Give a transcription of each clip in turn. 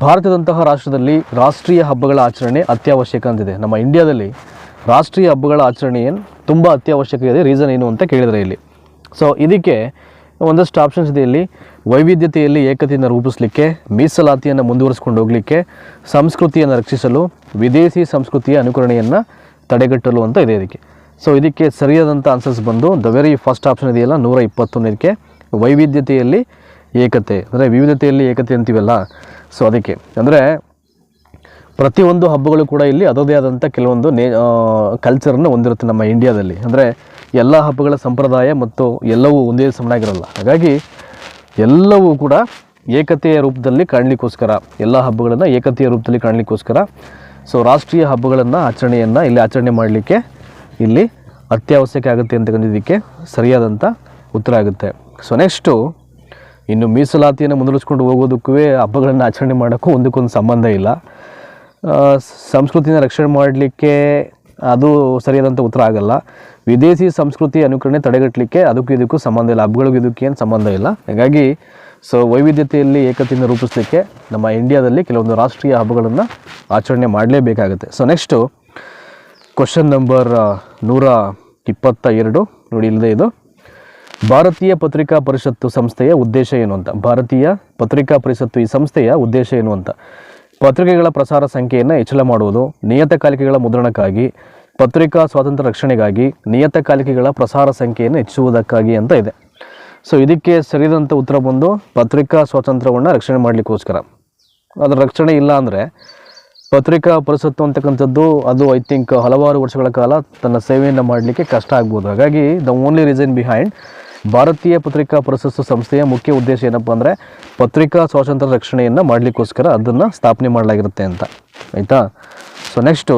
ಭಾರತದಂತಹ ರಾಷ್ಟ್ರದಲ್ಲಿ ರಾಷ್ಟ್ರೀಯ ಹಬ್ಬಗಳ ಆಚರಣೆ ಅತ್ಯವಶ್ಯಕ ಅಂತಿದೆ. ನಮ್ಮ ಇಂಡಿಯಾದಲ್ಲಿ ರಾಷ್ಟ್ರೀಯ ಹಬ್ಬಗಳ ಆಚರಣೆ ಏನು ತುಂಬ ಅತ್ಯವಶ್ಯಕ ಇದೆ. ರೀಸನ್ ಏನು ಅಂತ ಕೇಳಿದರೆ ಇಲ್ಲಿ. ಸೊ ಇದಕ್ಕೆ ಒಂದಷ್ಟು ಆಪ್ಷನ್ಸ್ ಇದೆ ಇಲ್ಲಿ. ವೈವಿಧ್ಯತೆಯಲ್ಲಿ ಏಕತೆಯನ್ನು ರೂಪಿಸಲಿಕ್ಕೆ, ಮೀಸಲಾತಿಯನ್ನು ಮುಂದುವರಿಸ್ಕೊಂಡು ಹೋಗಲಿಕ್ಕೆ, ಸಂಸ್ಕೃತಿಯನ್ನು ರಕ್ಷಿಸಲು, ವಿದೇಶಿ ಸಂಸ್ಕೃತಿಯ ಅನುಕರಣೆಯನ್ನು ತಡೆಗಟ್ಟಲು ಅಂತ ಇದೆ ಇದಕ್ಕೆ. ಸೊ ಇದಕ್ಕೆ ಸರಿಯಾದಂಥ ಆನ್ಸರ್ಸ್ ಬಂದು ದ ವೆರಿ ಫಸ್ಟ್ ಆಪ್ಷನ್ ಇದೆಯಲ್ಲ, ನೂರ ಇಪ್ಪತ್ತೊಂದಕ್ಕೆ, ವೈವಿಧ್ಯತೆಯಲ್ಲಿ ಏಕತೆ, ಅಂದರೆ ವಿವಿಧತೆಯಲ್ಲಿ ಏಕತೆ ಅಂತೀವಲ್ಲ? ಸೊ ಅದಕ್ಕೆ. ಅಂದರೆ ಪ್ರತಿಯೊಂದು ಹಬ್ಬಗಳು ಕೂಡ ಇಲ್ಲಿ ಅದರದೇ ಆದಂಥ ಕೆಲವೊಂದು ನೇ ಕಲ್ಚರನ್ನು ಹೊಂದಿರುತ್ತೆ ನಮ್ಮ ಇಂಡಿಯಾದಲ್ಲಿ ಅಂದರೆ ಎಲ್ಲ ಹಬ್ಬಗಳ ಸಂಪ್ರದಾಯ ಮತ್ತು ಎಲ್ಲವೂ ಒಂದೇ ಸಮನಾಗಿರಲ್ಲ. ಹಾಗಾಗಿ ಎಲ್ಲವೂ ಕೂಡ ಏಕತೆಯ ರೂಪದಲ್ಲಿ ಕಾಣಲಿಕ್ಕೋಸ್ಕರ, ಎಲ್ಲ ಹಬ್ಬಗಳನ್ನು ಏಕತೆಯ ರೂಪದಲ್ಲಿ ಕಾಣಲಿಕ್ಕೋಸ್ಕರ ಸೊ ರಾಷ್ಟ್ರೀಯ ಹಬ್ಬಗಳನ್ನು ಆಚರಣೆಯನ್ನು ಇಲ್ಲಿ ಆಚರಣೆ ಮಾಡಲಿಕ್ಕೆ ಇಲ್ಲಿ ಅತ್ಯವಶ್ಯಕ ಆಗುತ್ತೆ ಅಂತಕ್ಕಂಥದ್ದಕ್ಕೆ ಸರಿಯಾದಂಥ ಉತ್ತರ ಆಗುತ್ತೆ. ಸೊ ನೆಕ್ಸ್ಟು ಇನ್ನು ಮೀಸಲಾತಿಯನ್ನು ಮುಂದುವರಿಸ್ಕೊಂಡು ಹೋಗೋದಕ್ಕೂ ಹಬ್ಬಗಳನ್ನು ಆಚರಣೆ ಮಾಡೋಕ್ಕೂ ಒಂದಕ್ಕೊಂದು ಸಂಬಂಧ ಇಲ್ಲ. ಸಂಸ್ಕೃತಿನ ರಕ್ಷಣೆ ಮಾಡಲಿಕ್ಕೆ ಅದು ಸರಿಯಾದಂಥ ಉತ್ತರ ಆಗಲ್ಲ. ವಿದೇಶಿ ಸಂಸ್ಕೃತಿ ಅನುಕರಣೆ ತಡೆಗಟ್ಟಲಿಕ್ಕೆ ಅದಕ್ಕೂ ಇದಕ್ಕೂ ಸಂಬಂಧ ಇಲ್ಲ. ಹಬ್ಬಗಳಿಗೂ ಇದಕ್ಕೆ ಏನು ಸಂಬಂಧ ಇಲ್ಲ. ಹಾಗಾಗಿ ಸೊ ವೈವಿಧ್ಯತೆಯಲ್ಲಿ ಏಕತೆಯನ್ನು ರೂಪಿಸಲಿಕ್ಕೆ ನಮ್ಮ ಇಂಡಿಯಾದಲ್ಲಿ ಕೆಲವೊಂದು ರಾಷ್ಟ್ರೀಯ ಹಬ್ಬಗಳನ್ನು ಆಚರಣೆ ಮಾಡಲೇಬೇಕಾಗುತ್ತೆ. ಸೊ ನೆಕ್ಸ್ಟು ಕ್ವಶನ್ ನಂಬರ್ ನೂರ ಇಪ್ಪತ್ತ ಎರಡು. ನೋಡಿ ಇಲ್ಲದೆ ಇದು. ಭಾರತೀಯ ಪತ್ರಿಕಾ ಪರಿಷತ್ತು ಸಂಸ್ಥೆಯ ಉದ್ದೇಶ ಏನು ಅಂತ? ಭಾರತೀಯ ಪತ್ರಿಕಾ ಪರಿಷತ್ತು ಈ ಸಂಸ್ಥೆಯ ಉದ್ದೇಶ ಏನು ಅಂತ? ಪತ್ರಿಕೆಗಳ ಪ್ರಸಾರ ಸಂಖ್ಯೆಯನ್ನು ಹೆಚ್ಚಳ ಮಾಡುವುದು ನಿಯತಕಾಲಿಕೆಗಳ ಮುದ್ರಣಕ್ಕಾಗಿ, ಪತ್ರಿಕಾ ಸ್ವಾತಂತ್ರ್ಯ ರಕ್ಷಣೆಗಾಗಿ ನಿಯತಕಾಲಿಕೆಗಳ ಪ್ರಸಾರ ಸಂಖ್ಯೆಯನ್ನು ಹೆಚ್ಚಿಸುವುದಕ್ಕಾಗಿ ಅಂತ ಇದೆ. ಸೊ ಇದಕ್ಕೆ ಸರಿದಂಥ ಉತ್ತರ ಬಂದು ಪತ್ರಿಕಾ ಸ್ವಾತಂತ್ರ್ಯವನ್ನು ರಕ್ಷಣೆ ಮಾಡಲಿಕ್ಕೋಸ್ಕರ. ಅದರ ರಕ್ಷಣೆ ಇಲ್ಲ ಅಂದರೆ ಪತ್ರಿಕಾ ಪರಿಷತ್ತು ಅಂತಕ್ಕಂಥದ್ದು ಅದು ಐ ಥಿಂಕ್ ಹಲವಾರು ವರ್ಷಗಳ ಕಾಲ ತನ್ನ ಸೇವೆಯನ್ನು ಮಾಡಲಿಕ್ಕೆ ಕಷ್ಟ ಆಗ್ಬೋದು. ಹಾಗಾಗಿ ದ ಓನ್ಲಿ ರೀಸನ್ ಬಿಹೈಂಡ್ ಭಾರತೀಯ ಪತ್ರಿಕಾ ಪ್ರಶಸ್ತಿ ಸಂಸ್ಥೆಯ ಮುಖ್ಯ ಉದ್ದೇಶ ಏನಪ್ಪ ಅಂದರೆ ಪತ್ರಿಕಾ ಸ್ವಾತಂತ್ರ್ಯ ರಕ್ಷಣೆಯನ್ನು ಮಾಡಲಿಕ್ಕೋಸ್ಕರ ಅದನ್ನು ಸ್ಥಾಪನೆ ಮಾಡಲಾಗಿರುತ್ತೆ ಅಂತ. ಆಯಿತಾ? ಸೊ ನೆಕ್ಸ್ಟು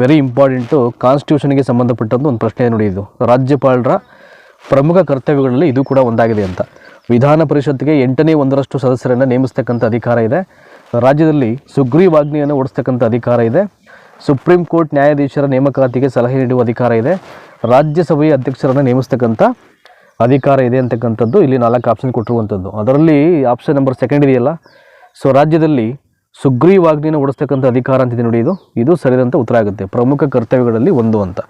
ವೆರಿ ಇಂಪಾರ್ಟೆಂಟು ಕಾನ್ಸ್ಟಿಟ್ಯೂಷನ್ಗೆ ಸಂಬಂಧಪಟ್ಟಂತ ಒಂದು ಪ್ರಶ್ನೆ ನೋಡಿ ಇದು. ರಾಜ್ಯಪಾಲರ ಪ್ರಮುಖ ಕರ್ತವ್ಯಗಳಲ್ಲಿ ಇದು ಕೂಡ ಒಂದಾಗಿದೆ ಅಂತ. ವಿಧಾನ ಪರಿಷತ್ಗೆ ಎಂಟನೇ ಒಂದರಷ್ಟು ಸದಸ್ಯರನ್ನು ನೇಮಿಸ್ತಕ್ಕಂಥ ಅಧಿಕಾರ ಇದೆ. ರಾಜ್ಯದಲ್ಲಿ ಸುಗ್ರೀವಾಜ್ಞೆಯನ್ನು ಓಡಿಸ್ತಕ್ಕಂಥ ಅಧಿಕಾರ ಇದೆ. ಸುಪ್ರೀಂ ಕೋರ್ಟ್ ನ್ಯಾಯಾಧೀಶರ ನೇಮಕಾತಿಗೆ ಸಲಹೆ ನೀಡುವ ಅಧಿಕಾರ ಇದೆ. ರಾಜ್ಯಸಭೆಯ ಅಧ್ಯಕ್ಷರನ್ನು ನೇಮಿಸ್ತಕ್ಕಂಥ ಅಧಿಕಾರ ಇದೆ ಅಂತಕ್ಕಂಥದ್ದು ಇಲ್ಲಿ ನಾಲ್ಕು ಆಪ್ಷನ್ ಕೊಟ್ಟಿರುವಂಥದ್ದು. ಅದರಲ್ಲಿ ಆಪ್ಷನ್ ನಂಬರ್ ಸೆಕೆಂಡ್ ಇದೆಯಲ್ಲ? ಸೊ ರಾಜ್ಯದಲ್ಲಿ ಸುಗ್ರೀವಾಜ್ಞೆಯನ್ನು ಓಡಿಸ್ತಕ್ಕಂಥ ಅಧಿಕಾರ ಅಂತಿದೆ ನೋಡಿ ಇದು. ಇದು ಸರಿದಂಥ ಉತ್ತರ ಆಗುತ್ತೆ. ಪ್ರಮುಖ ಕರ್ತವ್ಯಗಳಲ್ಲಿ ಒಂದು ಅಂತ.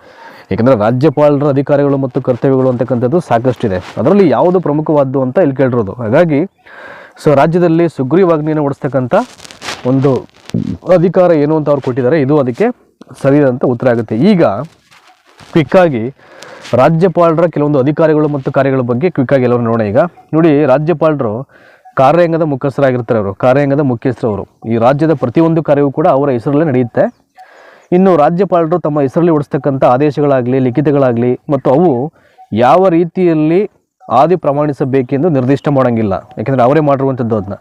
ಏಕೆಂದರೆ ರಾಜ್ಯಪಾಲರ ಅಧಿಕಾರಗಳು ಮತ್ತು ಕರ್ತವ್ಯಗಳು ಅಂತಕ್ಕಂಥದ್ದು ಸಾಕಷ್ಟಿದೆ. ಅದರಲ್ಲಿ ಯಾವುದು ಪ್ರಮುಖವಾದ್ದು ಅಂತ ಇಲ್ಲಿ ಕೇಳಿರೋದು. ಹಾಗಾಗಿ, ಸೊ, ರಾಜ್ಯದಲ್ಲಿ ಸುಗ್ರೀವಾಜ್ಞೆಯನ್ನು ಓಡಿಸ್ತಕ್ಕಂಥ ಒಂದು ಅಧಿಕಾರ ಏನು ಅಂತ ಅವ್ರು ಕೊಟ್ಟಿದ್ದಾರೆ, ಇದು ಅದಕ್ಕೆ ಸರಿಯಾದಂಥ ಉತ್ತರ ಆಗುತ್ತೆ. ಈಗ ಕ್ವಿಕ್ಕಾಗಿ ರಾಜ್ಯಪಾಲರ ಕೆಲವೊಂದು ಅಧಿಕಾರಿಗಳು ಮತ್ತು ಕಾರ್ಯಗಳ ಬಗ್ಗೆ ಕ್ವಿಕ್ಕಾಗಿ ಎಲ್ಲರೂ ನೋಡೋಣ ಈಗ. ನೋಡಿ, ರಾಜ್ಯಪಾಲರು ಕಾರ್ಯಾಂಗದ ಮುಖ್ಯಸ್ಥರಾಗಿರ್ತಾರೆ ಅವರು, ಕಾರ್ಯಾಂಗದ ಮುಖ್ಯಸ್ಥರು ಅವರು. ಈ ರಾಜ್ಯದ ಪ್ರತಿಯೊಂದು ಕಾರ್ಯವೂ ಕೂಡ ಅವರ ಹೆಸರಲ್ಲೇ ನಡೆಯುತ್ತೆ. ಇನ್ನು ರಾಜ್ಯಪಾಲರು ತಮ್ಮ ಹೆಸರಲ್ಲಿ ಹೊಡಿಸ್ತಕ್ಕಂಥ ಆದೇಶಗಳಾಗಲಿ, ಲಿಖಿತಗಳಾಗಲಿ ಮತ್ತು ಅವು ಯಾವ ರೀತಿಯಲ್ಲಿ ಆದಿ ಪ್ರಮಾಣಿಸಬೇಕೆಂದು ನಿರ್ದಿಷ್ಟ ಮಾಡೋಂಗಿಲ್ಲ. ಯಾಕೆಂದರೆ ಅವರೇ ಮಾಡಿರುವಂಥದ್ದು ಅದನ್ನ.